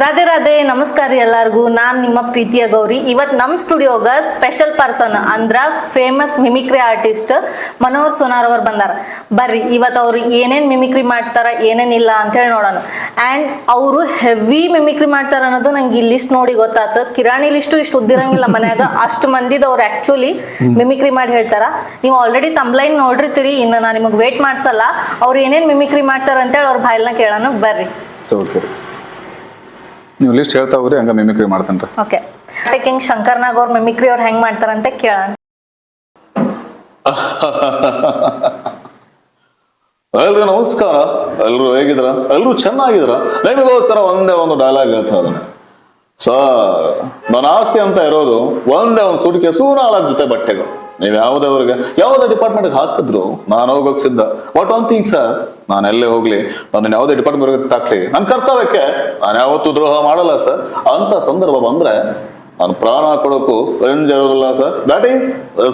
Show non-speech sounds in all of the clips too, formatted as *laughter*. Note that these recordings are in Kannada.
ರಾಧೆ ರಾಧೆ ನಮಸ್ಕಾರ ಎಲ್ಲರಿಗೂ. ಎಲ್ಲಾರ್ಗೂ ನಾನ್ ನಿಮ್ಮ ಪ್ರೀತಿಯ ಗೌರಿ. ಇವತ್ತು ನಮ್ಮ ಸ್ಟುಡಿಯೋಗ ಸ್ಪೆಷಲ್ ಪರ್ಸನ್ ಅಂದ್ರ famous mimicry artist Manohar Sonar ಅವರು ಬಂದಾರ. ಬರ್ರಿ ಇವತ್ತು ಅವ್ರು ಏನೇನು ಮಿಮಿಕ್ರಿ ಮಾಡ್ತಾರ ಏನೇನಿಲ್ಲ ಇಲ್ಲ ಅಂತ ಹೇಳಿ ನೋಡೋಣ. ಅಂಡ್ ಅವರು ಹೆವಿ ಮಿಮಿಕ್ರಿ ಮಾಡ್ತಾರ ಅನ್ನೋದು ನಂಗೆ ಈ ಲಿಸ್ಟ್ ನೋಡಿ ಗೊತ್ತಾತು. ಕಿರಾಣಿ ಲಿಸ್ಟು ಇಷ್ಟು ಉದ್ದಿರಂಗಿಲ್ಲ ಮನ್ಯಾಗ. ಅಷ್ಟು ಮಂದಿದವ್ರು ಆಕ್ಚುಲಿ ಮಿಮಿಕ್ರಿ ಮಾಡಿ ಹೇಳ್ತಾರ. ನೀವು ಆಲ್ರೆಡಿ ತಂಬ್ಲೈನ್ ನೋಡಿರ್ತೀರಿ ಇನ್ನು ನಾ ನಿಮಗೆ ವೇಟ್ ಮಾಡ್ಸಲ್ಲ. ಅವ್ರು ಏನೇನು ಮಿಮಿಕ್ರಿ ಮಾಡ್ತಾರ ಅಂತೇಳಿ ಅವ್ರ ಬಾಯಲ್ನ ಕೇಳೋಣ. ಬರ್ರಿ. ಸೊ ಓಕೆ ನೀವು ಲಿಸ್ಟ್ ಹೇಳ್ತಾ ಹೋಗ್ರಿ ಹಂಗ ಮಿಮಿಕ್ರಿ ಮಾಡ್ತಾನೆ ರೀ. ಓಕೆ ಕಿಂಗ್ ಶಂಕರ್ನಾಗ್ ಅವ್ರ ಮಿಮಿಕ್ರಿ ಅವ್ರು ಹೆಂಗ್ ಮಾಡ್ತಾರಂತ ಕೇಳೋಣ. *laughs* ಎಲ್ರಿಗೂ ನಮಸ್ಕಾರ. ಎಲ್ರು ಹೇಗಿದ್ರ? ಎಲ್ರು ಚೆನ್ನಾಗಿದ್ರ? ನಿಮಗೋಸ್ಕರ ಒಂದೇ ಒಂದು ಡೈಲಾಗ್ ಹೇಳ್ತಾ ಇದ್ದಾನೆ. ಸರ್ ನನ್ನ ಆಸ್ತಿ ಅಂತ ಇರೋದು ಒಂದೇ ಒಂದು ಸುಟಿಕೆ ಸೂರ್ನಾಲ್ಕು ಜೊತೆ ಬಟ್ಟೆಗಳು. ನೀವು ಯಾವುದವ್ರಿಗೆ ಯಾವುದೇ ಡಿಪಾರ್ಟ್ಮೆಂಟ್ಗೆ ಹಾಕಿದ್ರು ನಾನು ಹೋಗೋಕ್ ಸಿದ್ಧ. ವಾಟ್ ಒನ್ ಥಿಂಗ್ ಸರ್ ನಾನು ಎಲ್ಲೇ ಹೋಗ್ಲಿ ನಾನು ಯಾವುದೇ ಡಿಪಾರ್ಟ್ಮೆಂಟ್ ತಾಕ್ಲಿ. ನನ್ನ ಕರ್ತವ್ಯಕ್ಕೆ ನಾನು ಯಾವತ್ತೂ ದ್ರೋಹ ಮಾಡಲ್ಲ ಸರ್ ಅಂತ ಸಂದರ್ಭ ಬಂದ್ರೆ ನಾನು ಪ್ರಾಣ ಕೊಡೋಕು ಇರೋದಿಲ್ಲ sir that is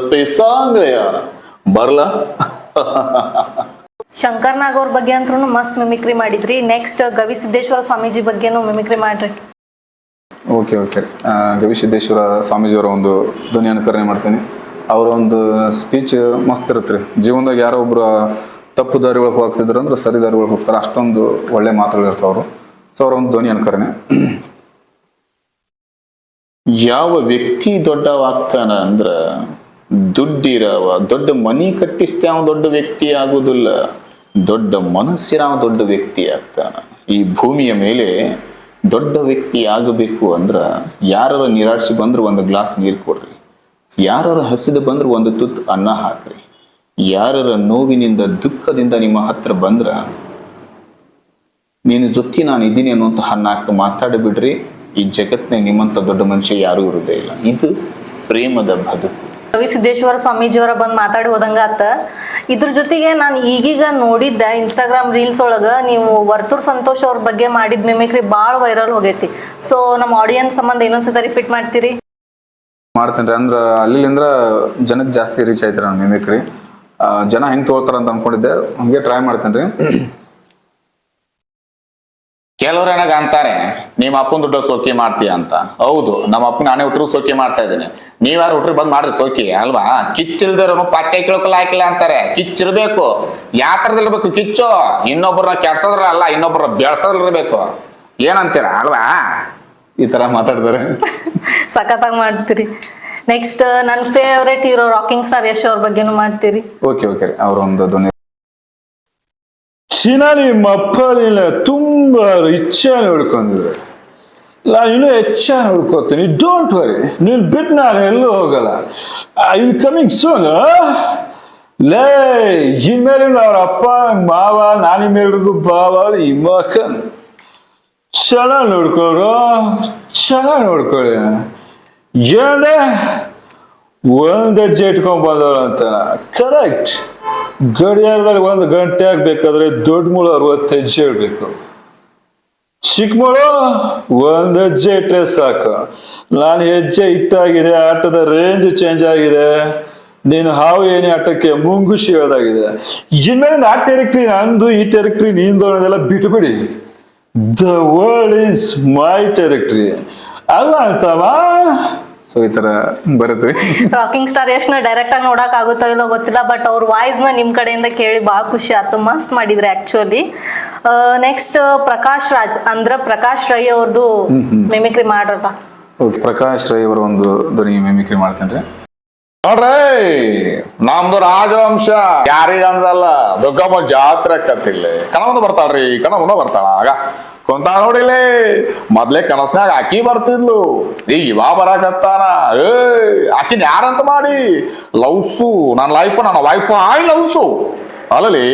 space Shankar Nag ಅವ್ರ ಬಗ್ಗೆ ಅಂತ್ರೂ ಮಸ್ತ್ ಮಿಮಿಕ್ರಿ ಮಾಡಿದ್ರಿ. ನೆಕ್ಸ್ಟ್ ಗವಿ ಸಿದ್ದೇಶ್ವರ ಸ್ವಾಮೀಜಿ ಬಗ್ಗೆನೂ ಮಿಮಿಕ್ರಿ ಮಾಡ್ರಿ. ಓಕೆ ಓಕೆ ಗವಿಸಿದ್ದೇಶ್ವರ ಸ್ವಾಮೀಜಿಯವರ ಒಂದು ಧ್ವನಿ ಅನುಕರಣೆ ಮಾಡ್ತೀನಿ. ಅವರ ಒಂದು ಸ್ಪೀಚ್ ಮಸ್ತ್ ಇರುತ್ತೆ ರೀ ಜೀವನದಾಗ ಯಾರೋ ಒಬ್ರು ತಪ್ಪು ದಾರಿ ಒಳಗೆ ಹೋಗ್ತಿದ್ರು ಅಂದ್ರೆ ಸರಿ ದಾರಿ ಒಳಗೆ ಹೋಗ್ತಾರೆ. ಅಷ್ಟೊಂದು ಒಳ್ಳೆ ಮಾತುಗಳು ಇರ್ತಾವೆ ಅವರು. ಸೊ ಅವರ ಒಂದು ಧ್ವನಿ ಅನುಕರಣೆ. ಯಾವ ವ್ಯಕ್ತಿ ದೊಡ್ಡವಾಗ್ತಾನ ಅಂದ್ರ ದುಡ್ಡಿರವ. ದೊಡ್ಡ ಮನಿ ಕಟ್ಟಿಸ್ತೇ ಅವ ದೊಡ್ಡ ವ್ಯಕ್ತಿ ಆಗುದಿಲ್ಲ. ದೊಡ್ಡ ಮನಸ್ಸಿನ ದೊಡ್ಡ ವ್ಯಕ್ತಿ ಆಗ್ತಾನ. ಈ ಭೂಮಿಯ ಮೇಲೆ ದೊಡ್ಡ ವ್ಯಕ್ತಿ ಆಗಬೇಕು ಅಂದ್ರ ಯಾರ ನೀರಾಡ್ಸಿ ಬಂದ್ರೆ ಒಂದು ಗ್ಲಾಸ್ ನೀರು ಕೊಡ್ರಿ. ಯಾರ ಹಸಿದು ಬಂದ್ರೆ ಒಂದು ತುತ್ತು ಅನ್ನ ಹಾಕ್ರಿ. ಯಾರರ ನೋವಿನಿಂದ ದುಃಖದಿಂದ ನಿಮ್ಮ ಹತ್ರ ಬಂದ್ರ ನೀನು ಜೊತೆ ನಾನು ಇದ್ದೀನಿ ಅನ್ನುವಂಥ ಹನ್ನಾಕ ಮಾತಾಡಿ ಬಿಡ್ರಿ. ಈ ಜಗತ್ತಿನ ನಿಮ್ಮಂತ ದೊಡ್ಡ ಮನುಷ್ಯ ಯಾರೂ ಇರುವುದೇ ಇಲ್ಲ. ಇದು ಪ್ರೇಮದ ಬದುಕು. ಕವಿ ಸಿದ್ದೇಶ್ವರ ಸ್ವಾಮೀಜಿಯವರ ಬಂದು ಮಾತಾಡಿ ಹೋದಂಗ ಆತ. ಇದ್ರ ಜೊತೆಗೆ ನಾನು ಈಗೀಗ ನೋಡಿದ್ದ ಇನ್ಸ್ಟಾಗ್ರಾಮ್ ರೀಲ್ಸ್ ಒಳಗ ನೀವು ವರ್ತೂರ್ ಸಂತೋಷ್ ಅವ್ರ ಬಗ್ಗೆ ಮಾಡಿದ ಮಿಮಿಕ್ರಿ ಭಾಳ ವೈರಲ್ ಹೋಗೈತಿ. ಸೊ ನಮ್ಮ ಆಡಿಯನ್ಸ್ ಸಂಬಂಧ ಇನ್ನೊಂದ್ಸತಿ ರಿಪೀಟ್ ಮಾಡ್ತೀರಿ? ಮಾಡ್ತೇನೆ ರೀ ಅಂದ್ರೆ ಅಲ್ಲಿಂದ್ರ ಜನಕ್ಕೆ ಜಾಸ್ತಿ ರೀಚ್ ಆಯ್ತು ನಾನು ಮಿಮಿಕ್ರಿ ಜನ ಹೆಂಗೆ ತೋರ್ತಾರ ಅಂತ ಅನ್ಕೊಂಡಿದ್ದೆ. ಹಂಗೆ ಟ್ರೈ ಮಾಡ್ತೇನೆ ರೀ ಕೆಲವ್ರು ಏನಾಗ ಅಂತಾರೆ ನಿಮ್ಮ ಅಪ್ಪನ ದುಡ್ಡು ಸೋಕಿ ಮಾಡ್ತೀಯ ಅಂತ. ಹೌದು, ನಮ್ಮ ಅಪ್ಪ ನಾನೇ ಹುಟ್ಟರು ಸೋಕಿ ಮಾಡ್ತಾ ಇದ್ದೀನಿ. ನೀವ್ಯಾರು ಹುಟ್ಟರು ಬಂದ್ ಮಾಡ್ರಿ ಸೋಕಿ ಅಲ್ವಾ? ಕಿಚ್ಚಿಲ್ದಿರೋನು ಪಚ್ಚೆ ಕಿಳ್ಕೊಲ್ಲ ಹಾಕಿಲ್ಲ ಅಂತಾರೆ. ಕಿಚ್ಚಿರ್ಬೇಕು. ಯಾವ ಥರದಿರ್ಬೇಕು ಕಿಚ್ಚು. ಇನ್ನೊಬ್ಬರನ್ನ ಕೆಡ್ಸೋದ್ರ ಅಲ್ಲ ಇನ್ನೊಬ್ಬರ ಬೆಳ್ಸೋದ್ರಿರ್ಬೇಕು ಏನಂತೀರ, ಅಲ್ವಾ? ಈ ತರ ಮಾತಾಡ್ತಾರೆ. ಸಖತ್ತಾಗಿ ಮಾಡ್ತೀರಿ. ನೆಕ್ಸ್ಟ್ ನನ್ನ favourite hero rocking star Yash ಅವ್ರ ಬಗ್ಗೆನೂ ಮಾಡ್ತೀರಿ. ಓಕೆ ಓಕೆ ಅವರೊಂದು ಅವರ ಒಂದು ಧ್ವನಿ. ಚಿನ್ನ ನಿನ್ನ ತುಂಬಾ ಇಚ್ಛಾ ನೋಡ್ಕೊಂಡಿದ್ರೆ. ನಾನು ಇನ್ನೂ ಹೆಚ್ಚಾಗಿ ನೋಡ್ಕೋತೀನಿ. ಡೋಂಟ್ ವರಿ ನೀನು ಬಿಟ್ಟು ನಾನು ಎಲ್ಲೂ ಹೋಗಲ್ಲ. ಐ ವಿಲ್ ಕಮಿಂಗ್ ಸೋನ್ ಲೇ ಇನ್ಮೇಲಿಂದ ಅವ್ರ ಅಪ್ಪ ಮಾವ ನಾನಿನ್ಮೇಲ್ರಿಗೂ ಬಾವ ಈ ಮಕನ್ ಚೆನ್ನಾಗಿ ನೋಡ್ಕೊಳ್ಳೋ ಚೆನ್ನಾಗಿ ನೋಡ್ಕೊಳ್ಳಿ ಏನಂದ್ರೆ ಒಂದು ಹೆಜ್ಜೆ ಇಟ್ಕೊಂಡ್ ಬಂದವ್ರು ಅಂತ ಕರೆಕ್ಟ್ ಗಡಿಯಾರದಲ್ಲಿ ಒಂದು ಗಂಟೆ ಆಗ್ಬೇಕಾದ್ರೆ ದೊಡ್ಡ ಮೂಳು ಅರವತ್ತು ಹೆಜ್ಜೆ ಇಡ್ಬೇಕು ಚಿಕ್ಕ ಮುಳು ಒಂದು ಹೆಜ್ಜೆ ಇಟ್ಟರೆ ಸಾಕು ನಾನು ಹೆಜ್ಜೆ ಇಟ್ಟಾಗಿದೆ ಆಟದ ರೇಂಜ್ ಚೇಂಜ್ ಆಗಿದೆ ನೀನು ಹಾವು ಏನೇ ಆಟಕ್ಕೆ ಮುಂಗುಶಿ ಹೇಳೋದಾಗಿದೆ ಇನ್ಮೇಲೆ ಆ ಟೆರಿಕ್ಟ್ರಿ ನಂದು ಈ ಟೆರಿಕ್ಟ್ರಿ ನಿಂದು ಅನ್ನೋದೆಲ್ಲ ಬಿಟ್ಬಿಡಿ the world is my territory ಅಲ್ಲ ಅಂತವಾ? ಸೊ ಈ ಥರ ಬರುತ್ತೆ. ರೀ ರಾಕಿಂಗ್ ಸ್ಟಾರ್ ಎಷ್ಟ್ ಡೈರೆಕ್ಟ್ ಆಗಿ ನೋಡಕ್ ಆಗುತ್ತೋ ಇಲ್ಲೋ ಗೊತ್ತಿಲ್ಲ ಬಟ್ ಅವ್ರ ವಾಯ್ಸ್ನ ನಿಮ್ ಕಡೆಯಿಂದ ಕೇಳಿ ಬಹಳ ಖುಷಿ ಆಯ್ತು ಮಸ್ತ್ ಮಾಡಿದ್ರಿ ಆಕ್ಚುಲಿ ನೆಕ್ಸ್ಟ್ ಪ್ರಕಾಶ್ ರಾಜ್ ಅಂದ್ರ ಪ್ರಕಾಶ್ ರೈ ಅವ್ರದ್ದು ಮಿಮಿಕ್ರಿ ಮಾಡ್ರಪ್ಪ ಓಕೆ ಪ್ರಕಾಶ್ ರೈ ಅವರ ಒಂದು ಧ್ವನಿ ಮಿಮಿಕ್ರಿ ಮಾಡ್ತೇನೆ ರೀ ನೋಡ್ರಿ ನಮ್ದು ರಾಜವಂಶ. ಯಾರಿಗ ಅನ್ಸಲ್ಲ ದುರ್ಗಮ್ಮ ಜಾತ್ರೆ ಕತ್ತಿಲ್ಲ. ಕಣ ಮುಂದೆ ಬರ್ತಾಳ್ರಿ ಕಣ ಬರ್ತಾಳ. ಆಗ ಕುಂತ ನೋಡಿಲೇ, ಮೊದ್ಲೇ ಕನಸ್ನಾಗ ಆಕಿ ಬರ್ತಿದ್ಲು. ಈಗ ಇವ ಬರಾಕತ್ತಾನ. ಏ ಆಕಿನ ಯಾರಂತ ಮಾಡಿ? ಲವ್ಸು, ನನ್ನ ಲೈಫ್ ನನ್ನ ವೈಫ್ ಆಯ್ ಲವ್ಸು. ಅಲ್ಲಲ್ಲಿ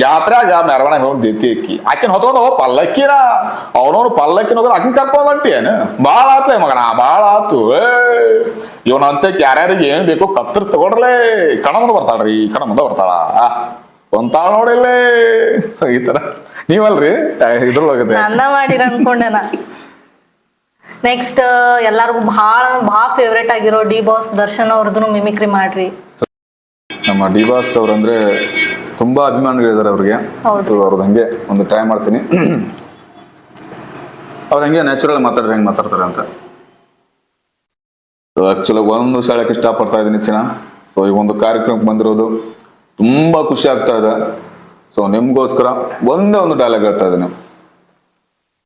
ಜಾತ್ರೆಯಾಗ ಮೆರವಣಿಗೆ ಹೋಗಿ ದೇತಿ ಅಕ್ಕಿ. ಆಕಿನ ಹೊತ್ಕೊಂಡು ಪಲ್ಲಕ್ಕಿನ, ಅವನವನು ಪಲ್ಲಕ್ಕಿನ ಹೋಗೋದು ಆಕಿನ ಕರ್ಕೊಂಡ್ ಹೊಂಟೇನು ಭಾಳ ಆತ್ಲೆ ಮಗನ ಭಾಳ ಆತು. ಏ ಇವನಂತೆ ಯಾರ್ಯಾರಿಗೆ ಏನ್ ಬೇಕೋ ಕತ್ರ ತಗೊಡ್ರಲೇ. ಕಣ ಮುಂದೆ ಬರ್ತಾಳ್ರಿ ಕಣ ಮುಂದೆ ಬರ್ತಾಳ. ಒಂತಾಳ ನೋಡಿಲ್ಲೇ. ಸಂಗೀತರ ನೀವಲ್ರಿ? ಇದ್ರೊಳಗದೆ. ಅನ್ನ ಮಾಡಿರ ಅನ್ಕೊಂಡೆನ. ನೆಕ್ಸ್ಟ್ ಎಲ್ಲಾರ್ಗು ಭಾಳ ಭಾಳ ಫೇವ್ರೇಟ್ ಆಗಿರೋ ಡಿ ಬಾಸ್ ದರ್ಶನ್ ಅವ್ರದ್ದು ಮಿಮಿಕ್ರಿ ಮಾಡ್ರಿ. ನಮ್ಮ ಡಿ ಬಾಸ್ ಅವ್ರಂದ್ರೆ ತುಂಬಾ ಅಭಿಮಾನಿಗಳಿದ್ದಾರೆ ಅವ್ರಿಗೆ. ಸೊ ಅವ್ರದ್ದು ಹಂಗೆ ಒಂದು ಟ್ರೈ ಮಾಡ್ತೀನಿ. ಅವ್ರು ಹಂಗೆ ನ್ಯಾಚುರಲ್ ಮಾತಾಡ್ರಿ ಹೆಂಗ್ ಮಾತಾಡ್ತಾರೆ ಅಂತ. ಸೊ ಒಂದು ಒಂದು ಹೇಳಕ್ಕೆ ಇಷ್ಟಪಡ್ತಾ ಇದ್ದೀನಿ ಚೆನ್ನ. ಸೊ ಈ ಒಂದು ಕಾರ್ಯಕ್ರಮಕ್ಕೆ ಬಂದಿರೋದು ತುಂಬಾ ಖುಷಿ ಆಗ್ತಾ ಇದೆ. ಸೊ ನಿಮ್ಗೋಸ್ಕರ ಒಂದೇ ಒಂದು ಡೈಲಾಗ್ ಹೇಳ್ತಾ ಇದ್ದೀನಿ.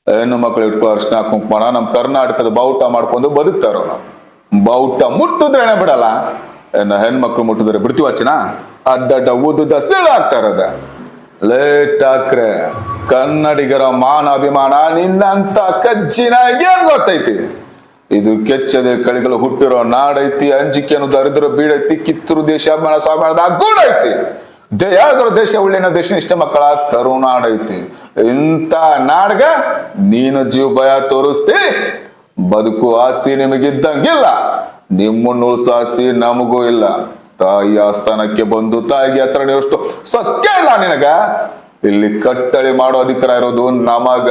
ಹೆಣ್ಣು ಮಕ್ಕಳು ಇಟ್ಕೊ ಅರ್ಶನ ಕುಂಕುಮ ನಮ್ಮ ಕರ್ನಾಟಕದ ಬಾವುಟ ಮಾಡ್ಕೊಂಡು ಬದುಕ್ತಾರ ನಾವು ಬಾವುಟ ಮುಟ್ಟಿದ್ರೆ ಬಿಡಲ್ಲ. ಹೆಣ್ಮಕ್ಳು ಮುಟ್ಟಿದ್ರೆ ಬಿಡ್ತೀವಿ ಅಚ್ಚನ ಅಡ್ಡಡ್ಡ ಊದುದ ಸಿಳು ಆಗ್ತಾ ಇರೋದ ಲೇಟ್ ಹಾಕ್ರೆ ಕನ್ನಡಿಗರ ಮಾನ ಅಭಿಮಾನ ನಿನ್ನಂತ ಕಜ್ಜಿನ ಏನ್ ಗೊತ್ತೈತಿ? ಇದು ಕೆಚ್ಚದೆ ಕಳಿಗಳು ಹುಟ್ಟಿರೋ ನಾಡೈತಿ, ಅಂಜಿಕೆಯನ್ನು ದರಿದ್ರ ಬೀಡೈತಿ ಕಿತ್ತೂರು ದೇಶ ಅಭಿಮಾನ ಸ್ವಾಭಿಮಾನದ ಗೂಡೈತಿ ಯಾವ್ದಾದ್ರು ದೇಶ ಉಳ್ಳಿನ ದೇಶ ಇಷ್ಟ ಮಕ್ಕಳ ಕರುನಾಡೈತಿ. ಇಂಥ ನಾಡ್ಗ ನೀನು ಜೀವ ಭಯ ತೋರಿಸ್ತಿ. ಬದುಕು ಆಸ್ತಿ ನಿಮಗಿದ್ದಂಗಿಲ್ಲ. ನಿಮ್ಮನ್ನು ಸಾಸಿ ನಮಗೂ ಇಲ್ಲ. ತಾಯಿ ಆಸ್ಥಾನಕ್ಕೆ ಬಂದು ತಾಯಿಗೆ ಹತ್ರ ನೀವಷ್ಟು ಸತ್ಯ ಇಲ್ಲ ನಿನಗ? ಇಲ್ಲಿ ಕಟ್ಟಳಿ ಮಾಡೋ ಅಧಿಕಾರ ಇರೋದು ನಮಗ,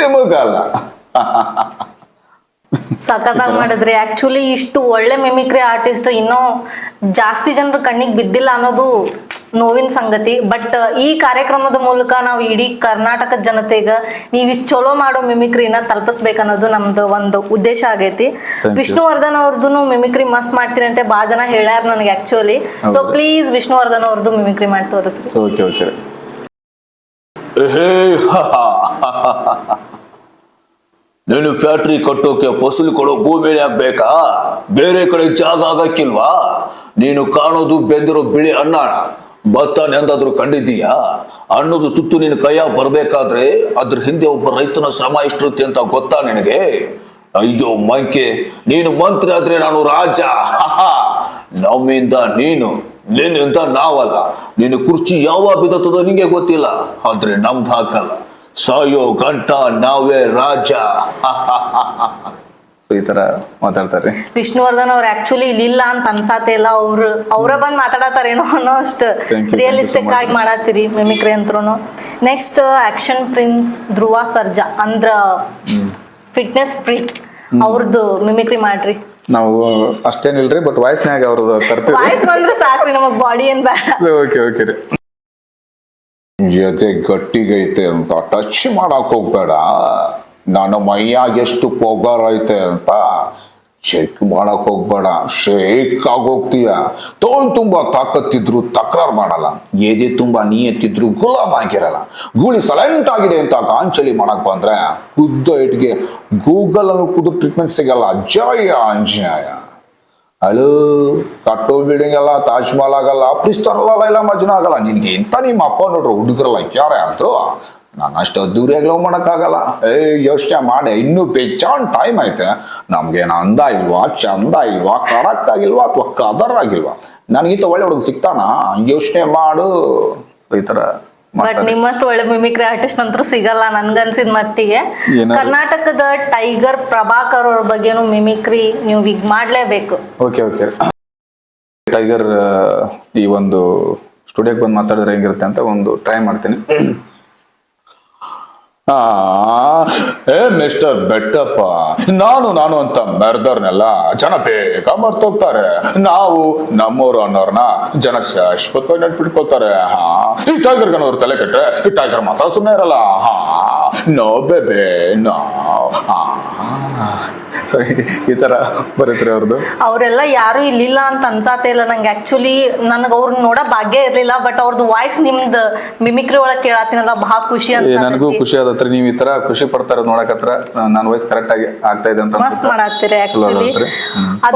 ನಿಮಗಲ್ಲ. ಸಖತ್ತಾಗಿ ಮಾಡಿದ್ರಿ ಆಕ್ಚುಲಿ ಇಷ್ಟು ಒಳ್ಳೆ ಮಿಮಿಕ್ರಿ ಆರ್ಟಿಸ್ಟ್ ಇನ್ನೂ ಜಾಸ್ತಿ ಜನರು ಕಣ್ಣಿಗೆ ಬಿದ್ದಿಲ್ಲ ಅನ್ನೋದು ನೋವಿನ ಸಂಗತಿ. ಬಟ್ ಈ ಕಾರ್ಯಕ್ರಮದ ಮೂಲಕ ನಾವು ಇಡೀ ಕರ್ನಾಟಕದ ಜನತೆಗೆ ನೀವಿಷ್ಟು ಇಷ್ಟು ಚಲೋ ಮಾಡೋ ಮಿಮಿಕ್ರಿನ ತಲುಪಿಸ್ಬೇಕನ್ನೋದು ನಮ್ದು ಒಂದು ಉದ್ದೇಶ ಆಗೈತಿ. ವಿಷ್ಣುವರ್ಧನ್ ಅವ್ರದ್ದು ಮಿಮಿಕ್ರಿ ಮಸ್ತ್ ಮಾಡ್ತೀರಿ ಅಂತ ಬಾ ಜನ ಹೇಳ್ಯಾರ ನನಗೆ ಆಕ್ಚುಲಿ ಸೊ. ಪ್ಲೀಸ್ ವಿಷ್ಣುವರ್ಧನ್ ಅವ್ರದ್ದು ಮಿಮಿಕ್ರಿ ಮಾಡಿ ತೋರಿಸ್ರಿ. ಸೊ ಓಕೆ ಓಕೆ ಹೇ ನೀನು ಫ್ಯಾಕ್ಟ್ರಿ ಕಟ್ಟೋಕೆ ಫಸಲು ಕೊಡೋ ಭೂಮಿ ಬೇಕಾ ಬೇರೆ ಕಡೆ ಜಾಗ ಆಗಕ್ಕಿಲ್ವಾ ನೀನು ಕಾಣೋದು ಬೆಂದಿರೋ ಬಿಳಿ ಅಣ್ಣ ಭತ್ತ ಎಂದಾದ್ರೂ ಕಂಡಿದ್ದೀಯಾ? ಅನ್ನೋದು ತುತ್ತು ನಿನ್ನ ಕೈಯಾಗ ಬರ್ಬೇಕಾದ್ರೆ ಅದ್ರ ಹಿಂದೆ ಒಬ್ಬ ರೈತನ ಶ್ರಮ ಎಷ್ಟಿರುತ್ತೆ ಅಂತ ಗೊತ್ತಾ ನಿನಗೆ? ಅಯ್ಯೋ ಮಂಕೆ, ನೀನು ಮಂತ್ರಿ ಆದ್ರೆ ನಾನು ರಾಜ. ನಮ್ಮಿಂದ ನೀನು, ನಿನ್ನಿಂದ ನಾವಲ್ಲ. ನಿನ್ನ ಕುರ್ಚಿ ಯಾವ ಬಿದ್ದತದೋ ನಿಂಗೆ ಗೊತ್ತಿಲ್ಲ. ಆದ್ರೆ ನಮ್ದು ಹಾಕಲ್ಲ. ಸಾಯೋ ಗಂಟ ನಾವೇ ರಾಜ. ಈ ತರ ಮಾತಾಡ್ತಾರೆ. ವಿಷ್ಣುವರ್ಧನ್ ಅವ್ರು ಆಕ್ಚುಲಿ ಇಲ್ಲಿಲ್ಲ ಅಂತ ಅನ್ಸಾತೆ ಇಲ್ಲ. ಅವ್ರು ಅವ್ರ ಬಂದ್ ಮಾತಾಡತಾರೇನೋ ಅನ್ನೋ ಅಷ್ಟು ರಿಯಲಿಸ್ಟಿಕ್ ಆಗಿ ಮಾಡತ್ತಿರಿ ಮಿಮಿಕ್ರಿ ಅಂತ್ರು next action prince Dhruva Sarja ಅಂದ್ರ ಫಿಟ್ನೆಸ್ ಫ್ರೀಕ್ ಅವ್ರದ್ದು ಮಿಮಿಕ್ರಿ ಮಾಡ್ರಿ. ನಾವು ಅಷ್ಟೇನಿಲ್ರಿ ಬಟ್ ವಾಯ್ಸ್ನ್ಯಾಗ ಅವ್ರದ್ದು ತರ್ತೀವಿ. ವಾಯ್ಸ್ ಬಂದ್ರೆ ಸಾಕ್ರಿ ನಮಗ್ ಬಾಡಿ ಏನ್ ಬೇಡ. ಓಕೆ ಓಕೆ ರೀ. ಜೊತೆ ಗಟ್ಟಿಗೈತೆ ಅಂತ ಟಚ್ ಮಾಡಕ್ ಹೋಗ್ಬೇಡ. ನನ್ನ ಮೈಯಾಗ ಎಷ್ಟು ಪೊಗರ್ ಅಂತ ಚೆಕ್ ಮಾಡಕ್ ಹೋಗ್ಬೇಡ. ಶೇಕ್ ಆಗೋಗ್ತೀಯ ತೋಳ್ ತುಂಬಾ ತಾಕತ್ತಿದ್ರು ತಕರಾರು ಮಾಡಲ್ಲ. ಎದೆ ತುಂಬಾ ನಿಯತ್ತಿದ್ರು ಗುಲಾಮ್ ಆಗಿರಲ್ಲ. ಗೂಳಿ ಸೈಲೆಂಟ್ ಆಗಿದೆ ಅಂತ ಕಾಂಚಲಿ ಮಾಡಕ್ ಬಂದ್ರೆ ಉದ್ದ ಇಟ್ಗೆ ಗೂಗಲ್ ಅನ್ನು ಕುದು ಟ್ರೀಟ್ಮೆಂಟ್ ಸಿಗಲ್ಲ. ಜಯ ಅಂಜಯ ಅಲೋ ಕಟ್ಟೋ ಬಿಲ್ಡಿಂಗ್ ಅಲ್ಲ ತಾಜ್ ಮಹಲ್ ಆಗಲ್ಲ. ಪ್ರಿಸ್ತಾರಲ್ಲ ಇಲ್ಲ ಮಜನ ಆಗಲ್ಲ. ನಿನ್ಗೆ ಇಂಥ ನಿಮ್ಮ ಅಪ್ಪ ನೋಡ್ರು ಹುಡುಗರಲ್ಲ ಯಾರೇ ಆದ್ರು ನಾನು ಅಷ್ಟು ಅದ್ದೂರಿಯಾಗಿ ಲವ್ ಮಾಡೋಕ್ಕಾಗಲ್ಲ. ಏ ಯೋಚನೆ ಮಾಡಿ. ಇನ್ನೂ ಬೇಜಾನ್ ಟೈಮ್ ಐತೆ. ನಮ್ಗೇನು ಅಂದ ಇಲ್ವಾ ಚಂದ ಇಲ್ವಾ ಕಡಕ್ಕಾಗಿಲ್ವಾ ಅಥವಾ ಕದರ್ ಆಗಿಲ್ವಾ ನನಗೀತ ಒಳ್ಳೆ ಹುಡುಗ ಸಿಗ್ತಾನ ಯೋಚನೆ ಮಾಡು. ಈ ತರ ಬಟ್ ನಿಮ್ಮಷ್ಟು ಒಳ್ಳೆ ಮಿಮಿಕ್ರಿ ಆರ್ಟಿಸ್ಟ್ ಅಂತೂ ಸಿಗಲ್ಲ ನನ್ಗನ್ಸಿದ ಮಟ್ಟಿಗೆ. ಕರ್ನಾಟಕದ ಟೈಗರ್ ಪ್ರಭಾಕರ್ ಅವ್ರ ಬಗ್ಗೆನೂ ಮಿಮಿಕ್ರಿ ನೀವು ಈಗ ಮಾಡ್ಲೇಬೇಕು. ಓಕೆ ಓಕೆ ಟೈಗರ್ ಈ ಒಂದು ಸ್ಟುಡಿಯೋಗೆ ಬಂದು ಮಾತಾಡಿದ್ರೆ ಹೆಂಗಿರುತ್ತೆ ಅಂತ ಒಂದು ಟ್ರೈ ಮಾಡ್ತೀನಿ. ಏ ಮಿಸ್ಟರ್ ಬೆಟ್ಟಪ್ಪ, ನಾನು ನಾನು ಅಂತ ಮೆರೆದವ್ರನ್ನೆಲ್ಲ ಜನ ಬೇಗ ಮರ್ತೋಗ್ತಾರೆ. ನಾವು ನಮ್ಮೋರು ಅನ್ನೋರ್ನ ಜನ ಶಾಶ್ವತವಾಗಿ ನೆನ್ಪಿಟ್ಕೋತಾರೆ ಹಾ, ಈ ಟೈಗರ್ ಅನ್ನೋರು ತಲೆ ಕೆಟ್ರೆ, ಈ ಟೈಗರ್ ಮಾತ್ರ ಸುಮ್ಮನೆ ಇರಲ್ಲ. ಹಾ, ನೋ, ಬೇಬೆ, ನೋ. ಹಾ. ಸೊ ಈ ತರ ಬರುತ್ತೆ ಅವ್ರದ್ದು ಅವರೆಲ್ಲ ಯಾರು ಇಲ್ಲಿಲ್ಲ ಅಂತ ಅನ್ಸಾತೆ ಇಲ್ಲ. ನಂಗೆ ಆಕ್ಚುಲಿ ನನಗೆ ಅವ್ರನ್ನ ನೋಡೋ ಭಾಗ್ಯ ಇರಲಿಲ್ಲ ಬಟ್ ಅವ್ರದ್ದು ವಾಯ್ಸ್ ನಿಮ್ದು ಮಿಮಿಕ್ರಿ ಒಳಗೆ ಕೇಳತ್ತೀನಲ್ಲ ಬಹಳ ಖುಷಿ ಅಂತ ನನಗೂ ಖುಷಿ ಆದತ್ರಿ. ನೀವು ಈ ತರ ಖುಷಿ ಪಡ್ತಾರ ನೋಡಕತ್ರ ನನ್ನ ವಾಯ್ಸ್ ಕರೆಕ್ಟ್ ಆಗಿ ಆಗ್ತಾ ಇದೆ ಅಂತ ಮಸ್ತ್. ಮಾಡತ್ತೀರಿ ಚಲೋ ಆಕ್ಚುಲಿ ಆಗತ್ರಿ.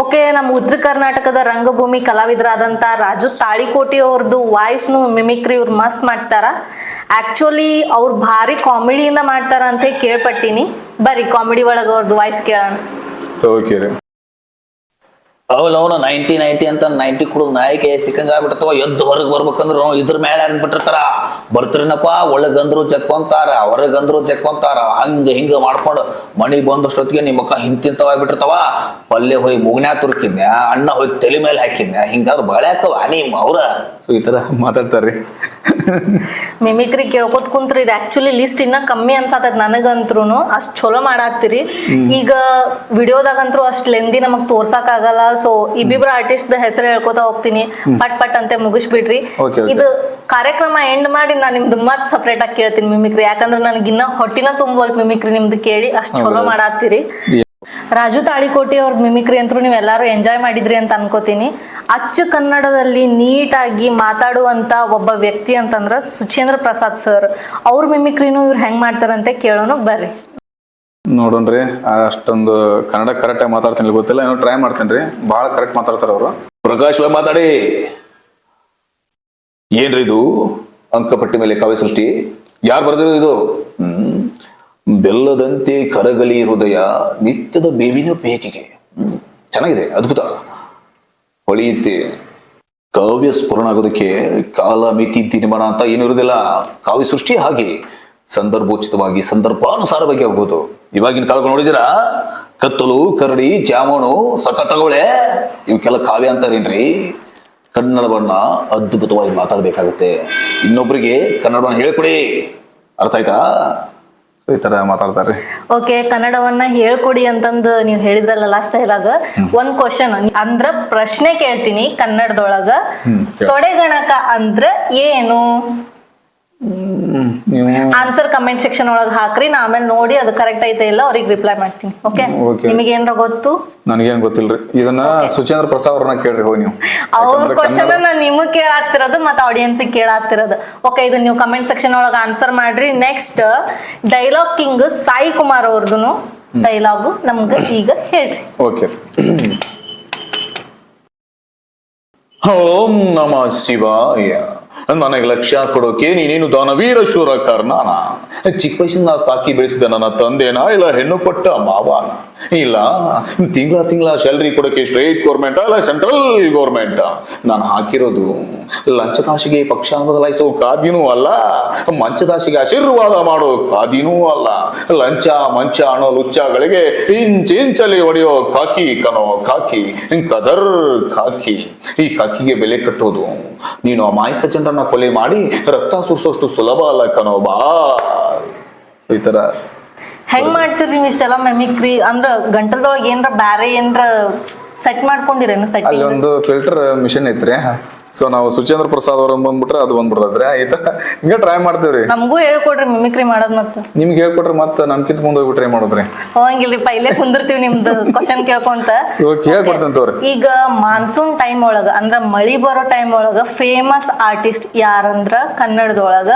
ಓಕೆ ನಮ್ಮ ಉತ್ತರ ಕರ್ನಾಟಕದ ರಂಗಭೂಮಿ ಕಲಾವಿದರಾದಂತ ರಾಜು ತಾಳಿಕೋಟಿ ಅವ್ರದ್ದು ವಾಯ್ಸ್ನು ಮಿಮಿಕ್ರಿ ಇವ್ರು ಮಸ್ತ್ ಮಾಡ್ತಾರ. ಆ್ಯಕ್ಚುಲಿ ಅವ್ರು ಭಾರಿ ಕಾಮಿಡಿಯಿಂದ ಮಾಡ್ತಾರ ಅಂತ ಕೇಳ್ಪಟ್ಟಿನಿ. ಬರ್ರಿ ಕಾಮಿಡಿ ಒಳಗೆ ಅವ್ರದ್ದು ವಾಯ್ಸ್ ಕೇಳೋಣ. ಸೊ ಓಕೆ ರೀ. ಅವನು ನೈಂಟಿ ನೈಂಟಿ ಅಂತ ನೈಂಟಿ ಕುಡಿದು ನಾಯಿಕೆ ಸಿಕ್ಕಂಗ ಆಗ್ಬಿಡ್ತಾವ ಎದ್ದು ಹೊರಗೆ ಬರ್ಬೇಕಂದ್ರು ಇದ್ರ ಮೇಲೆ ಅಂದ್ಬಿಟ್ಟಿರ್ತಾರ ಒಳ್ಳೆ ಒಳಗಂದ್ರು ಚೆಕ್ಕೊಂತಾರ ಹೊರಗಂದ್ರು ಚೆಕ್ಕೊಂತಾರ. ಹಂಗ ಹಿಂಗ ಮಾಡ್ಕೊಂಡು ಮಣಿ ಬಂದಷ್ಟೊತ್ತಿಗೆ ನಿಮ್ಮ ಮುಖ ಹಿಂತಿಂತವಾಗ್ಬಿಟ್ಟಿರ್ತಾವ ಪಲ್ಯ ಹೋಗಿ ಮುಗ್ನ್ಯಾ ತುರ್ಕಿದ್ನ್ಯಾ ಅಣ್ಣ ಹೋಗಿ ತಲೆ ಮೇಲೆ ಹಾಕಿದ್ನ್ಯಾ? ಹಿಂಗಾದ್ರೆ ಬಳೆ ಹಾಕವ ನಿಮ್ಮ ಅವ್ರ? ಸೊ ಈ ತರ ಮಾತಾಡ್ತಾರ್ರಿ. ಮಿಮಿಕ್ರಿ ಕೇಳ್ಕೊತ್ ಕುಂತ್ರಿ ಇದು ಆಕ್ಚುಲಿ ಲಿಸ್ಟ್ ಇನ್ನ ಕಮ್ಮಿ ಅನ್ಸತದ ನನಗಂತ್ರು ಅಷ್ಟ್ ಚಲೋ ಮಾಡಾಕ್ತಿರಿ. ಈಗ ವಿಡಿಯೋದಾಗಂತ್ರು ಅಷ್ಟ್ ಲೆಂದಿ ನಮಗ್ ತೋರ್ಸಕ್ ಆಗಲ್ಲ ಸೊ ಇಬ್ಬಿಬ್ರು ಆರ್ಟಿಸ್ಟ್ ಹೆಸರು ಹೇಳ್ಕೊತಾ ಹೋಗ್ತೀನಿ. ಪಟ್ ಪಟ್ ಅಂತೆ ಮುಗಿಸ್ಬಿಡ್ರಿ. ಇದು ಕಾರ್ಯಕ್ರಮ ಎಂಡ್ ಮಾಡಿ ನಾನು ನಿಮ್ದು ಮತ್ ಸಪ್ರೇಟ್ ಆಗಿ ಕೇಳ್ತೀನಿ ಮಿಮಿಕ್ರಿ ಯಾಕಂದ್ರೆ ನನಗೆ ಇನ್ನ ಹೊಟ್ಟಿನ ತುಂಬಲ್ ಮಿಮಿಕ್ರಿ ನಿಮ್ದು ಕೇಳಿ ಅಷ್ಟ್ ಚಲೋ ಮಾಡಾತ್ತೀರಿ. ರಾಜು ತಾಳಿಕೋಟಿ ಅವ್ರದ್ದು ಮಿಮಿಕ್ರಿ ಅಂತೂ ನೀವು ಎಲ್ಲರೂ ಎಂಜಾಯ್ ಮಾಡಿದ್ರಿ ಅಂತ ಅನ್ಕೋತೀನಿ. ಅಚ್ಚ ಕನ್ನಡದಲ್ಲಿ ನೀಟಾಗಿ ಮಾತಾಡುವಂತ ಒಬ್ಬ ವ್ಯಕ್ತಿ ಅಂತಂದ್ರ ಸುಚೇಂದ್ರ ಪ್ರಸಾದ್ ಸರ್ ಅವ್ರ ಮಿಮಿಕ್ರಿನೂ ಇವ್ರು ಹೆಂಗ್ ಮಾಡ್ತಾರಂತೆ ಕೇಳೋಣ ಬರ್ರಿ. ನೋಡೋಣ್ರಿ. ಅಷ್ಟೊಂದು ಕನ್ನಡ ಕರೆಕ್ಟಾಗಿ ಮಾತಾಡ್ತೀನಿ ಗೊತ್ತಿಲ್ಲ. ಏನೋ ಟ್ರೈ ಮಾಡ್ತೀನಿ ರೀ. ಭಾಳ ಕರೆಕ್ಟ್ ಮಾತಾಡ್ತಾರೆ ಅವರು. ಪ್ರಕಾಶ್ ಬಾಯ್ ಮಾತಾಡಿ. ಏನ್ರಿ ಇದು? ಅಂಕಪಟ್ಟಿ ಮೇಲೆ ಕಾವ್ಯ ಸೃಷ್ಟಿ. ಯಾರು ಬರೆದಿರೋದು ಇದು? ಹ್ಮ್. ಬೆಲ್ಲದಂತೆ ಕರಗಲಿ ಹೃದಯ, ನಿತ್ಯದ ಬೇವಿನ ಬೇಕಿಗೆ ಚೆನ್ನಾಗಿದೆ, ಅದ್ಭುತ. ಹೊಳೆಯುತ್ತೆ. ಕಾವ್ಯ ಸ್ಫುರಣ ಆಗೋದಕ್ಕೆ ಕಾಲ ಮಿತಿ ದಿನಮಾನ ಅಂತ ಏನು ಇರೋದಿಲ್ಲ ಕಾವ್ಯ ಸೃಷ್ಟಿ ಹಾಗೆ. ಸಂದರ್ಭೋಚಿತವಾಗಿ ಸಂದರ್ಭಾನುಸಾರವಾಗಿ ಆಗ್ಬೋದು ಇವಾಗಿನ ಕಾಲ ನೋಡಿದಿರಾ ಕತ್ತಲು ಕರಡಿ ಜಾಮೂನು ಸಕತಗಳೆ ಇವಕ್ಕೆಲ್ಲ ಕಾವ್ಯ ಅಂತಾರೇನ್ರಿ? ಕನ್ನಡವನ್ನ ಅದ್ಭುತವಾಗಿ ಮಾತಾಡ್ಬೇಕಾಗತ್ತೆ. ಇನ್ನೊಬ್ರಿಗೆ ಕನ್ನಡವನ್ನ ಹೇಳ್ಕೊಡಿ. ಅರ್ಥ ಆಯ್ತಾ? ಈ ತರ ಮಾತಾಡ್ತಾರೆ. ಓಕೆ ಕನ್ನಡವನ್ನ ಹೇಳ್ಕೊಡಿ ಅಂತಂದು ನೀವು ಹೇಳಿದ್ರಲ್ಲ ಲಾಸ್ಟ್ ಡೈಲಾಗ್ ಒಂದ್ ಕ್ವಶನ್ ಅಂದ್ರ ಪ್ರಶ್ನೆ ಕೇಳ್ತೀನಿ ಕನ್ನಡದೊಳಗ. ತೊಡೆಗಣಕ ಅಂದ್ರ ಏನು? ಆನ್ಸರ್ ಕಮೆಂಟ್ ಸೆಕ್ಷನ್ ಒಳಗೆ ಹಾಕ್ರಿ ನಾ ಆಮೇಲೆ ನೋಡಿ ಅದು ಕರೆಕ್ಟ್ ಐತೆ ಇಲ್ಲ ಅವ್ರಿಗೆ ರಿಪ್ಲೈ ಮಾಡ್ತೀನಿ ಓಕೆ ನಿಮಗೆ ಏನಾರ ಗೊತ್ತು? ನನಗೇನು ಗೊತ್ತಿಲ್ರಿ. ಇದನ್ನ ಸುಚೇಂದ್ರ ಪ್ರಸಾದ್ ಅವ್ರನ್ನ ಕೇಳ್ರಿ ಹೋಗಿ ನೀವು. ಅವ್ರ ಕ್ವೆಶ್ಚನ್ ಕ್ವಶನ್ ನಾ ನಿಮಗ್ ಕೇಳಾತಿರೋದು ಮತ್ತೆ ಆಡಿಯನ್ಸಿಗೆ ಕೇಳಾತಿರೋದು. ಓಕೆ ಇದನ್ನ ನೀವು ಕಮೆಂಟ್ ಸೆಕ್ಷನ್ ಒಳಗೆ ಆನ್ಸರ್ ಮಾಡ್ರಿ. Next dialogue king Sai Kumar ಅವ್ರದ್ದು ಡೈಲಾಗ್ ನಮ್ಗೆ ಈಗ ಹೇಳ್ರಿ. ಓಕೆ ಓಂ ನಮ ಶಿವಾಯ. ನನಗೆ ಲಕ್ಷ್ಯ ಕೊಡೋಕೆ ನೀನೇನು ದಾನವೀರ ಶೂರ ಕರ್ಣಾನ? ಚಿಕ್ಕ ವಯಸ್ಸಿಂದ ಸಾಕಿ ಬೆಳೆಸಿದ ನನ್ನ ತಂದೆನಾ ಇಲ್ಲ ಹೆಣ್ಣು ಪಟ್ಟ ಮಾವಾನ ಇಲ್ಲ, ತಿಂಗಳ ತಿಂಗಳ ಸ್ಯಾಲ್ರಿ ಕೊಡೋಕೆ ಸ್ಟೇಟ್ ಗೌರ್ಮೆಂಟ್ ಅಲ್ಲ ಸೆಂಟ್ರಲ್ ಗೌರ್ಮೆಂಟ್ ನಾನು ಹಾಕಿರೋದು ಲಂಚದಾಶಿಗೆ ಪಕ್ಷ ಬದಲಾಯಿಸೋ ಕಾದಿನೂ ಅಲ್ಲ ಮಂಚದಾಶಿಗೆ ಆಶೀರ್ವಾದ ಮಾಡೋ ಕಾದಿನೂ ಅಲ್ಲ. ಲಂಚ, ಮಂಚ ಅನ್ನೋ ಲುಚ್ಚಗಳಿಗೆ ಇಂಚಿಂಚಲಿ ಹೊಡೆಯೋ ಕಾಕಿ ಕನೋ ಕಾಕಿ ಕದರ್ ಕಾಕಿ ಈ ಕಾಕಿಗೆ ಬೆಲೆ ಕಟ್ಟೋದು ನೀನು ಅಮಾಯಕ ಜನರನ್ನ ಕೊಲೆ ಮಾಡಿ ರಕ್ತ ಸುರಿಸೋಷ್ಟು ಸುಲಭ ಅಲ್ಲ ಕನೋ ಬಾ. ಈ ತರ. ಹೆಂಗ್ ಮಾಡ್ತೀರಿ ನೀವು ಇಷ್ಟೆಲ್ಲ ಮೆಮಿಕ್ರಿ ಅಂದ್ರ ಗಂಟಲ್ದೊಳಗೆ ಏನ್ರ ಬ್ಯಾರೆ ಏನ್ರ ಸೆಟ್ ಮಾಡ್ಕೊಂಡಿರೇನು ಅಲ್ಲಿ ಸೆಟ್ಟಿಂಗ್ ಒಂದು ಫಿಲ್ಟರ್ ಮಿಷನ್ ಐತ್ರಿ. ಸೊ ನಾವು ಸುಚೇಂದ್ರ ಪ್ರಸಾದ್ ಅವ್ರ ಬಂದ್ಬಿಟ್ರೆ ಅದು ಬಂದ್ಬಿಡ್ತದ್ರಿ ಈ ಹಿಂಗೆ ಟ್ರೈ ಮಾಡ್ತೀವ್ರಿ. ನಮಗೂ ಹೇಳ್ಕೊಡ್ರಿ ಮಿಮಿಕ್ರಿ ಮಾಡೋದ್ ಮತ್ತೆ. ನಿಮ್ಗೆ ಹೇಳ್ಕೊಟ್ರೆ ಮತ್ತೆ ನಮ್ಕಿಂತ ಮುಂದೆ ಹೋಗಿ ಟ್ರೈ ಮಾಡೋದ್ರಿ? ಹೋಗಂಗಿಲ್ರಿಪ್ಪ ಇಲ್ಲೇ ಕುಂದಿರ್ತೀವಿ ನಿಮ್ದು ಕ್ವಶನ್ ಕೇಳ್ಕೊಂತ. ಇವಾಗ ಕೇಳ್ಕೊಡ್ತೇನೆ ತಗೋರಿ. ಈಗ ಮಾನ್ಸೂನ್ ಟೈಮ್ ಒಳಗ ಅಂದ್ರ ಮಳಿ ಬರೋ ಟೈಮ್ ಒಳಗ ಫೇಮಸ್ ಆರ್ಟಿಸ್ಟ್ ಯಾರಂದ್ರ? ಕನ್ನಡದೊಳಗ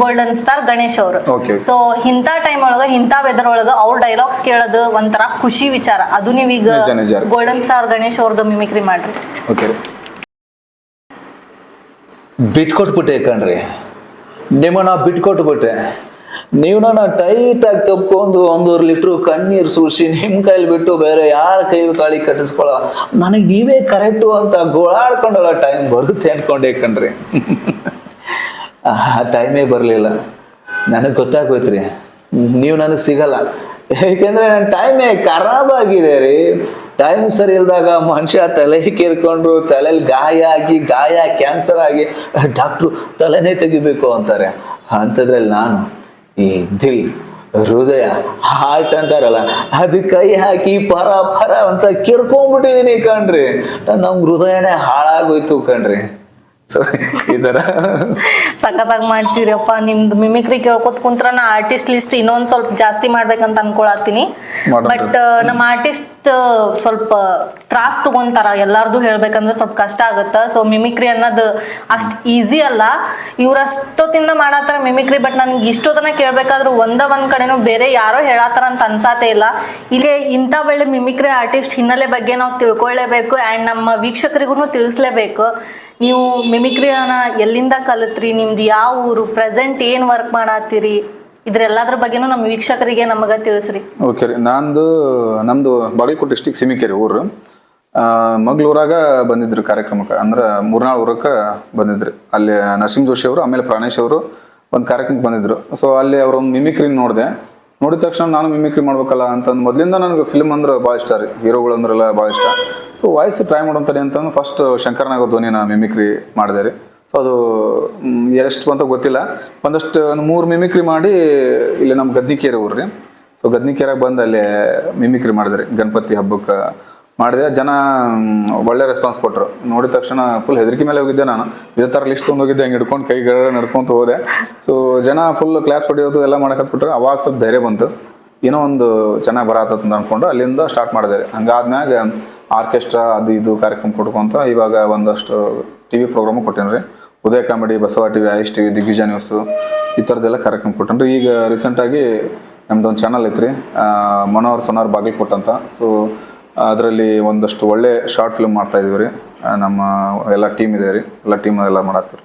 ಗೋಲ್ಡನ್ ಸ್ಟಾರ್ ಗಣೇಶ್ ಅವರು. ಸೊ ಇಂತ ಟೈಮ್ ಒಳಗ ಇಂತ ವೆದರ್ ಒಳಗ ಅವ್ರ ಡೈಲಾಗ್ಸ್ ಕೇಳೋದು ಒಂಥರ ಖುಷಿ ವಿಚಾರ. ಅದು ನೀವೀಗ. ಗೋಲ್ಡನ್ ಸ್ಟಾರ್ ಗಣೇಶ್ ಅವ್ರದ್ದು ಮಿಮಿಕ್ರಿ ಮಾಡ್ರಿ. ಓಕೆ ಬಿಟ್ಕೊಟ್ಬಿಟ್ಟೆ ಕಣ್ರಿ. ನಿಮ್ಮನ್ನ ಬಿಟ್ಕೊಟ್ಬಿಟ್ಟೆ ನೀವು ನನ್ನ ಟೈಟ್ ಆಗಿ ತಪ್ಕೊಂಡು ಒಂದೂವರೆ ಲೀಟ್ರು ಕಣ್ಣೀರು ಸುರಿಸಿ ನಿಮ್ಮ ಕೈಲಿ ಬಿಟ್ಟು ಬೇರೆ ಯಾರ ಕೈ ತಾಳಿ ಕಟ್ಟಿಸ್ಕೊಳ. ನನಗೆ ನೀವೇ ಕರೆಕ್ಟು ಅಂತ ಗೋಳಾಡ್ಕೊಂಡಲ್ಲ ಟೈಮ್ ಬರುತ್ತೆ ಅನ್ಕೊಂಡೆ ಕಣ್ರಿ. ಆ ಟೈಮೇ ಬರಲಿಲ್ಲ. ನನಗೆ ಗೊತ್ತಾಗೋಯ್ತ್ರಿ. ನೀವು ನನಗೆ ಸಿಗಲ್ಲ. ಏಕೆಂದ್ರೆ ನನ್ನ ಟೈಮೇ ಖರಾಬ್ ಆಗಿದೆ ರೀ. ಟೈಮ್ ಸರಿ ಇಲ್ದಾಗ ಮನುಷ್ಯ ತಲೆ ಕೇರ್ಕೊಂಡ್ರು ತಲೆಯಲ್ಲಿ ಗಾಯ ಆಗಿ, ಗಾಯ, ಕ್ಯಾನ್ಸರ್ ಆಗಿ, ಡಾಕ್ಟ್ರು ತಲೆನೇ ತೆಗಿಬೇಕು ಅಂತಾರೆ. ಅಂಥದ್ರಲ್ಲಿ ನಾನು ಈ ದಿಲ್, ಹೃದಯ, ಹಾರ್ಟ್ ಅಂತಾರಲ್ಲ, ಅದು ಕೈ ಹಾಕಿ ಪರ ಪರ ಅಂತ ಕಿರ್ಕೊಂಡ್ಬಿಟ್ಟಿದ್ದೀನಿ ಕಣ್ರಿ. ನಮ್ಮ ಹೃದಯನೇ ಹಾಳಾಗೋಯ್ತು ಕಣ್ರಿ. ಸೊ ಈ ತರ. ಸಖತ್ತಾಗಿ ಮಾಡ್ತೀರಪ್ಪ ನಿಮ್ದು ಮಿಮಿಕ್ರಿ ಕೇಳ್ಕೊತ ಕುಂತ್ರ ನಾ ಆರ್ಟಿಸ್ಟ್ ಲಿಸ್ಟ್ ಇನ್ನೊಂದ್ ಸ್ವಲ್ಪ ಜಾಸ್ತಿ ಮಾಡ್ಬೇಕಂತ ಅನ್ಕೊಳತ್ತೀನಿ. ಮಾಡೋಣ. ಬಟ್ ನಮ್ಮ ಆರ್ಟಿಸ್ಟ್ ಸ್ವಲ್ಪ ತ್ರಾಸ್ ತಗೊಂತಾರ ಎಲ್ಲಾರ್ದು ಹೇಳ್ಬೇಕಂದ್ರೆ ಸ್ವಲ್ಪ ಕಷ್ಟ ಆಗುತ್ತ. ಸೊ ಮಿಮಿಕ್ರಿ ಅನ್ನೋದು ಅಷ್ಟ್ ಈಸಿ ಅಲ್ಲ. ಇವ್ರ ಅಷ್ಟೊತ್ತಿಂದ ಮಾಡತ್ತಾರ ಮಿಮಿಕ್ರಿ ಬಟ್ ನನ್ಗೆ ಇಷ್ಟೊತ್ತನ ಕೇಳ್ಬೇಕಾದ್ರೂ ಒಂದ ಒಂದ್ ಕಡೆನೂ ಬೇರೆ ಯಾರೋ ಹೇಳತ್ತಾರ ಅಂತ ಅನ್ಸಾತೆ ಇಲ್ಲ. ಇಲ್ಲಿ ಇಂಥ ಒಳ್ಳೆ ಮಿಮಿಕ್ರಿ ಆರ್ಟಿಸ್ಟ್ ಹಿನ್ನೆಲೆ ಬಗ್ಗೆ ನಾವು ತಿಳ್ಕೊಳ್ಳೇಬೇಕು ಅಂಡ್ ನಮ್ಮ ವೀಕ್ಷಕರಿಗೂ ತಿಳಿಸ್ಲೇಬೇಕು. ನೀವು ಮಿಮಿಕ್ರಿಯನ್ನ ಎಲ್ಲಿಂದ ಕಲಿತ್ರಿ? ನಿಮ್ದು ಯಾವ ಊರು? ಪ್ರೆಸೆಂಟ್ ಏನು ವರ್ಕ್ ಮಾಡತ್ತೀರಿ? ಇದ್ರೆಲ್ಲದ್ರ ಬಗ್ಗೆನೂ ನಮ್ಮ ವೀಕ್ಷಕರಿಗೆ ನಮಗೆ ತಿಳಿಸ್ರಿ. ಓಕೆ ರೀ. ನಂದು, ನಮ್ದು ಬಾಗಲಕೋಟೆ ಡಿಸ್ಟಿಕ್ ಸಿಮಿಕೆರಿ ಊರು. ಮಗಳೂರಾಗ ಬಂದಿದ್ರು ಕಾರ್ಯಕ್ರಮಕ್ಕೆ. ಅಂದ್ರೆ ಮೂರ್ನಾಳು ಊರಕ್ಕೆ ಬಂದಿದ್ರಿ. ಅಲ್ಲಿ ನರಸಿಂಹ ಜೋಶಿ ಅವರು, ಆಮೇಲೆ ಪ್ರಾಣೇಶ್ ಅವರು ಒಂದು ಕಾರ್ಯಕ್ರಮಕ್ಕೆ ಬಂದಿದ್ರು. ಸೊ ಅಲ್ಲಿ ಅವರೊಂದು ಮಿಮಿಕ್ರಿ ನೋಡಿದೆ. ನೋಡಿದ ತಕ್ಷಣ ನಾನು ಮಿಮಿಕ್ರಿ ಮಾಡ್ಬೇಕಲ್ಲ ಅಂತಂದು ಮೊದಲಿಂದ ನನಗೆ ಫಿಲ್ಮ್ ಅಂದ್ರೆ ಭಾಳ ಇಷ್ಟ ರೀ. ಹೀರೋಗಳು ಅಂದ್ರೆಲ್ಲ ಭಾಳ ಇಷ್ಟ. ಸೊ ವಾಯ್ಸ್ ಟ್ರೈ ಮಾಡೋಂತಾರೆ ಅಂತಂದು ಫಸ್ಟ್ ಶಂಕರನಾಗ ಧ್ವನಿನ ಮಿಮಿಕ್ರಿ ಮಾಡಿದೆ ರೀ. ಸೊ ಅದು ಎಷ್ಟು ಅಂತ ಗೊತ್ತಿಲ್ಲ. ಒಂದಷ್ಟು ಒಂದು ಮೂರು ಮಿಮಿಕ್ರಿ ಮಾಡಿ ಇಲ್ಲಿ ನಮ್ಮ ಗದ್ನಿಕೇರಿ ಊರು ರೀ. ಸೊ ಗದ್ನಿಕೇರಾಗ ಬಂದು ಅಲ್ಲಿ ಮಿಮಿಕ್ರಿ ಮಾಡಿದ್ರಿ ಗಣಪತಿ ಹಬ್ಬಕ್ಕೆ ಮಾಡಿದೆ. ಜನ ಒಳ್ಳೆ ರೆಸ್ಪಾನ್ಸ್ ಕೊಟ್ಟರು ನೋಡಿದ ತಕ್ಷಣ ಫುಲ್ ಹೆದರಿಕೆ ಮೇಲೆ ಹೋಗಿದ್ದೆ ನಾನು. ಇದೇ ಥರ ಲಿಸ್ಟ್ ತೊಗೊಂಡು ಹೋಗಿದ್ದೆ ಹಂಗೆ ಹಿಡ್ಕೊಂಡು ಕೈ ನಡೆಸ್ಕೊಂತ ಹೋದೆ. ಸೊ ಜನ ಫುಲ್ ಕ್ಲಾಸ್ ಹೊಡೆಯೋದು ಎಲ್ಲ ಮಾಡಕತ್ಬಿಟ್ರೆ ಅವಾಗ ಸ್ವಲ್ಪ ಧೈರ್ಯ ಬಂತು. ಏನೋ ಒಂದು ಚೆನ್ನಾಗಿ ಬರತ್ತಂತ ಅಂದ್ಕೊಂಡು ಅಲ್ಲಿಂದ ಸ್ಟಾರ್ಟ್ ಮಾಡಿದೆ. ಹಂಗಾದ್ಮ್ಯಾಗ ಆರ್ಕೆಸ್ಟ್ರಾ ಅದು ಇದು ಕಾರ್ಯಕ್ರಮ ಕೊಟ್ಕೊಂತ ಇವಾಗ ಒಂದಷ್ಟು ಟಿ ವಿ ಪ್ರೋಗ್ರಾಮು ಕೊಟ್ಟೇನಿ ರೀ. Udaya comedy, Basava T V ice T V Digvijaya news ಈ ಥರದ್ದೆಲ್ಲ ಕಾರ್ಯಕ್ರಮ ಕೊಟ್ಟೇನಿ ರೀ. ಈಗ ರೀಸೆಂಟಾಗಿ ನಮ್ದೊಂದು ಚಾನಲ್ ಐತ್ರಿ. ಮನೋಹರ್, ಸೊನಾರ್ ಬಾಗಿಲ್ ಕೊಟ್ಟಂತ. ಸೊ ಅದರಲ್ಲಿ ಒಂದಷ್ಟು ಒಳ್ಳೆ ಶಾರ್ಟ್ ಫಿಲ್ಮ್ ಮಾಡ್ತಾ ಇದೀವಿ ರೀ ನಮ್ಮ ಎಲ್ಲ ಟೀಮ್ ಇದೆ ರೀ. ಎಲ್ಲ ಟೀಮ್ ಎಲ್ಲ ಮಾಡತ್ತೀವಿ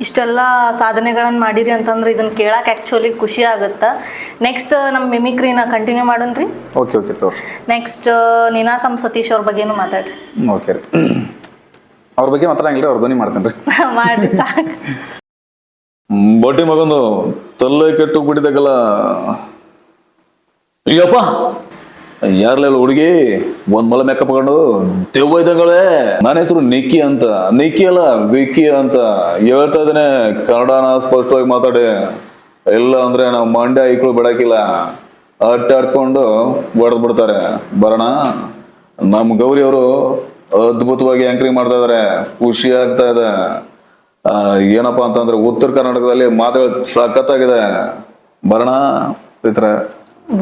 ಇಷ್ಟೆಲ್ಲ ಸಾಧನೆಗಳನ್ನು ಮಾಡಿರಿ ಅಂತಂದ್ರೆ ಇದನ್ನ ಕೇಳಕ್ ಆಕ್ಚುಲಿ ಖುಷಿ ಆಗುತ್ತ? ನೆಕ್ಸ್ಟ್ ನಮ್ಮ ಮಿಮಿಕ್ರಿನ ಕಂಟಿನ್ಯೂ ಮಾಡೋಣ್ರಿ ಓಕೆ ಓಕೆ ತೋರಿ ನೆಕ್ಸ್ಟ್ ನೀನಾಸಂ ಸತೀಶ್ ಅವ್ರ ಬಗ್ಗೆನೂ ಮಾತಾಡ್ರಿ. ಓಕೆ ರೀ. ಅವ್ರ ಬಗ್ಗೆ ಮಾತಾಡಂಗಿಲ್ಲ ಅವ್ರ ಧ್ವನಿ ಮಾಡ್ತೇನೆ ರೀ *laughs* ಮಾಡಿ ಸಾಕು. ಬಡ್ಡಿ ಮಗಂದು ತಲೆ ಕೆಟ್ಟು ಬಿಟ್ಟಿದ್ದಾಗಲ್ಲ ಅಯ್ಯಪ್ಪ! ಯಾರ್ಲೆಲ್ಲ ಹುಡುಗಿ, ಒಂದ್ ಮಲ ಮೇಕಪ್ ಹಾಕೊಂಡು ದೆವ್ವ ಇದ್ದಂಗಳೇ ನನ್ನ ಹೆಸರು ನಿಕ್ಕಿ ಅಂತ, ನಿಕ್ಕಿ ಅಲ್ಲ, ವಿಕ್ಕಿ ಅಂತ ಹೇಳ್ತಾ ಇದ್ದೇನೆ. ಕನ್ನಡನ ಸ್ಪಷ್ಟವಾಗಿ ಮಾತಾಡಿ. ಇಲ್ಲ ಅಂದ್ರೆ ನಾವು ಮಂಡ್ಯ ಐಕ್ಳು ಬಿಡಕಿಲ್ಲ ಅಟ್ಟಾಡ್ಸ್ಕೊಂಡು ಬಡದ್ ಬಿಡ್ತಾರೆ. ಬರೋಣ. ನಮ್ ಗೌರಿ ಅವರು ಅದ್ಭುತವಾಗಿ ಆಂಕರಿಂಗ್ ಮಾಡ್ತಾ ಇದಾರೆ. ಖುಷಿ ಆಗ್ತಾ ಇದೆ. ಏನಪ್ಪಾ ಅಂತಂದ್ರೆ ಉತ್ತರ ಕರ್ನಾಟಕದಲ್ಲಿ ಮಾತುಗಳು ಸಖತ್ತಾಗಿದೆ. ಬರೋಣ. ಈ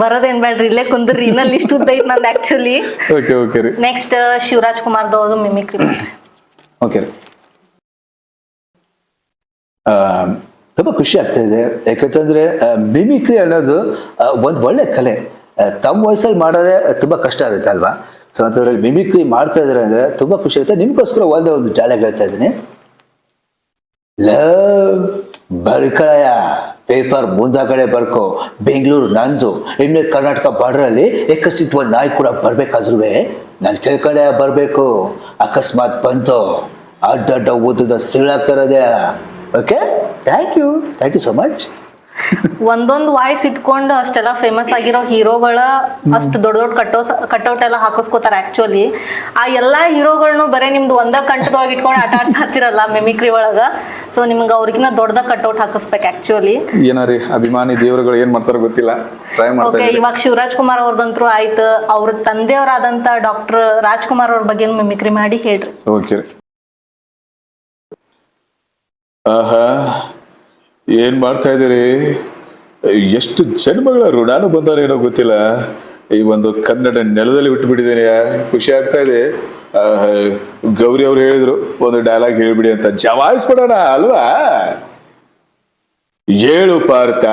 ಬರೋದೇನ್ ಬೇಡ್ರಿ ಇಲ್ಲೇ ಕುಂದ್ರಿ. ಇನ್ನ ಲಿಸ್ಟ್ ಉದ್ದೈತ್ ನಂದು ಆಕ್ಚುಲಿ ಓಕೆ ಓಕೆ ರೀ. ನೆಕ್ಸ್ಟ್ ಶಿವರಾಜ್ ಕುಮಾರ್ ದವರು ಮಿಮಿಕ್ರಿ ಓಕೆ ತುಂಬಾ ಖುಷಿ ಆಗ್ತಾ ಇದೆ. ಯಾಕಂತಂದ್ರೆ ಮಿಮಿಕ್ರಿ ಅನ್ನೋದು ಒಂದು ಒಂದ್ ಒಳ್ಳೆ ಕಲೆ. ತಮ್ಮ ವಯಸ್ಸಲ್ಲಿ ಮಾಡೋದೇ ತುಂಬಾ ಕಷ್ಟ ಇರುತ್ತೆ ಅಲ್ವಾ? ಸೊ ಅಂತಂದ್ರೆ ಮಿಮಿಕ್ರಿ ಮಾಡ್ತಾ ಇದ್ರೆ ಅಂದ್ರೆ ತುಂಬಾ ಖುಷಿ ಆಗುತ್ತೆ. ನಿಮ್ಗೋಸ್ಕರ ಒಂದೇ ಒಂದು ಜಾಲೆ ಹೇಳ್ತಾ ಇದ್ದೀನಿ. ಲವ್ ಬರ್ಕಳಯ ಪೇಪರ್ ಮುಂದಾಗಡೆ ಬರ್ಕೋ, ಬೆಂಗಳೂರು ನಂದು, ಇನ್ನು ಕರ್ನಾಟಕ ಬಾರ್ಡ್ರಲ್ಲಿ ಏಕಸ್ತಿತ್ವ ನಾಯಿ ಕೂಡ ಬರ್ಬೇಕಾದ್ರೂ ನಾನು ಕೆಳಗಡೆ ಬರಬೇಕು. ಅಕಸ್ಮಾತ್ ಬಂತು ಅಡ್ಡ ಅಡ್ಡ ಓದಿದ ಸಿಳಾಗ್ತಿರೋದೆ okay thank you thank you so much ಒಂದೊಂದ್ ವಾಯ್ಸ್ ಇಟ್ಕೊಂಡು ಅಷ್ಟೆಲ್ಲ ಫೇಮಸ್ ಆಗಿರೋ ಹೀರೋಗಳ ಅಷ್ಟು ದೊಡ್ಡ ದೊಡ್ಡ ಕಟ್ಟೋ ಕಟ್ಔಟ್ ಎಲ್ಲ ಹಾಕಿಸ್ಕೋತಾರೆ ಆಕ್ಚುಲಿ ಆ ಎಲ್ಲಾ ಹೀರೋಗಳನ್ನು ಬರೀ ನಿಮ್ದು ಒಂದ ಕಂಠದೊಳಗೆ ಇಟ್ಕೊಂಡು ಆಟ ಆಡ್ಸಾತಿರಲ್ಲ ಮಿಮಿಕ್ರಿ ಒಳಗ. ಸೊ ನಿಮ್ಗೆ ಅವ್ರಿಗಿನ ದೊಡ್ಡದ ಕಟ್ಔಟ್ ಹಾಕಿಸ್ಬೇಕು ಆಕ್ಚುಲಿ ಏನಾರಿ ಅಭಿಮಾನಿ ದೇವರುಗಳು ಏನ್ ಮಾಡ್ತಾರ ಗೊತ್ತಿಲ್ಲ. ಟ್ರೈ ಓಕೆ ಇವಾಗ ಶಿವರಾಜ್ ಕುಮಾರ್ ಅವ್ರದಂತ್ರು ಆಯ್ತು. ಅವ್ರ ತಂದೆಯವರಾದಂತ ಡಾಕ್ಟರ್ ರಾಜ್ಕುಮಾರ್ ಅವ್ರ ಬಗ್ಗೆ ಮಿಮಿಕ್ರಿ ಮಾಡಿ ಹೇಳ್ರಿ. ಓಕೆ ಆಹಾ. ಏನ್ ಮಾಡ್ತಾ ಇದ್ದೀರಿ? ಎಷ್ಟು ಜನ್ಮಗಳ ಋಣಾನು ಬಂದಾರೇನೋ ಗೊತ್ತಿಲ್ಲ. ಈ ಒಂದು ಕನ್ನಡ ನೆಲದಲ್ಲಿ ಬಿಟ್ಟು ಖುಷಿ ಆಗ್ತಾ ಇದೆ. ಗೌರಿ ಅವ್ರು ಹೇಳಿದ್ರು, ಒಂದು ಡೈಲಾಗ್ ಹೇಳ್ಬಿಡಿ ಅಂತ. ಜವಾಯಿಸ್ಬಿಡೋಣ, ಅಲ್ವಾ? ಏಳು ಪಾರ್ಥ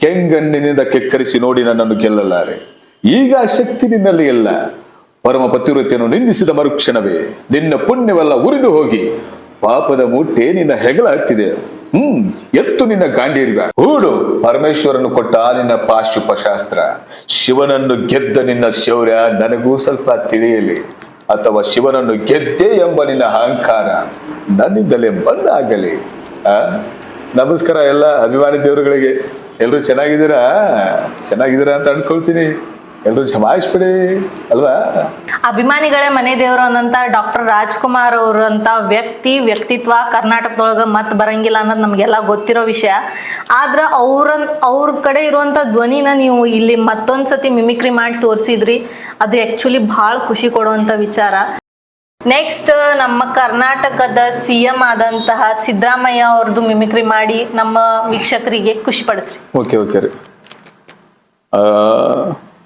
ಕೆಂಗಣ್ಣಿನಿಂದ ಕೆಕ್ಕರಿಸಿ ನೋಡಿ ನನ್ನನ್ನು ಗೆಲ್ಲಲಾರೆ. ಈಗ ಶಕ್ತಿ ನಿನ್ನಲ್ಲಿ ಇಲ್ಲ. ಪರಮ ಪತಿವೃತ್ತಿಯನ್ನು ನಿಂದಿಸಿದ ಮರುಕ್ಷಣವೇ. ನಿನ್ನ ಪುಣ್ಯವೆಲ್ಲ ಉರಿದು ಹೋಗಿ. ಪಾಪದ ಮುಟ್ಟೆ ನಿನ್ನ ಹೆಗಲ ಹತ್ತಿದೆ ಹ್ಮ್, ಎತ್ತು ನಿನ್ನ ಗಾಂಡೀರ್ಗ. ಹೂಡು, ಪರಮೇಶ್ವರನು ಕೊಟ್ಟ ನಿನ್ನ ಪಾಶುಪಶಾಸ್ತ್ರ. ಶಿವನನ್ನು ಗೆದ್ದ ನಿನ್ನ ಶೌರ್ಯ ನನಗೂ ಸ್ವಲ್ಪ ತಿಳಿಯಲಿ. ಅಥವಾ ಶಿವನನ್ನು ಗೆದ್ದೆ ಎಂಬ ನಿನ್ನ ಅಹಂಕಾರ ನನ್ನಿಂದಲೇ ಬಂದಾಗಲಿ. ಆ? ನಮಸ್ಕಾರ ಎಲ್ಲ ಅಭಿಮಾನಿ ದೇವರುಗಳಿಗೆ. ಎಲ್ರು ಚೆನ್ನಾಗಿದ್ದೀರಾ? ಚೆನ್ನಾಗಿದ್ದೀರಾ ಅಂತ ಅನ್ಕೊಳ್ತೀನಿ. ಎಲ್ರು ಜಮಾಯಿಸ್ಬಿಡಿ ಅಲ್ವಾ? ಅಭಿಮಾನಿಗಳೇ ಮನೆ ದೇವರು ಅನ್ನಂತ ಡಾಕ್ಟರ್ ರಾಜ್ಕುಮಾರ್ ಅವರಂತ ವ್ಯಕ್ತಿ ವ್ಯಕ್ತಿತ್ವ ಕರ್ನಾಟಕದೊಳಗ ಮತ್ ಬರಂಗಿಲ್ಲ ಅನ್ನೋದು ನಮ್ಗೆಲ್ಲ ಗೊತ್ತಿರೋ ವಿಷಯ. ಆದ್ರ ಅವ್ರ ಅವ್ರ ಕಡೆ ಇರುವಂತ ಧ್ವನಿನ ನೀವು ಇಲ್ಲಿ ಮತ್ತೊಂದ್ಸತಿ ಮಿಮಿಕ್ರಿ ಮಾಡಿ ತೋರಿಸಿದ್ರಿ. ಅದು ಆಕ್ಚುಲಿ ಬಹಳ ಖುಷಿ ಕೊಡುವಂತ ವಿಚಾರ. ನೆಕ್ಸ್ಟ್ ನಮ್ಮ ಕರ್ನಾಟಕದ ಸಿ ಎಂ ಆದಂತಹ ಸಿದ್ದರಾಮಯ್ಯ ಅವ್ರದ್ದು ಮಿಮಿಕ್ರಿ ಮಾಡಿ ನಮ್ಮ ವೀಕ್ಷಕರಿಗೆ ಖುಷಿ ಪಡಿಸ್ರಿ. ಓಕೆ ಓಕೆ ರೀ. ಆ,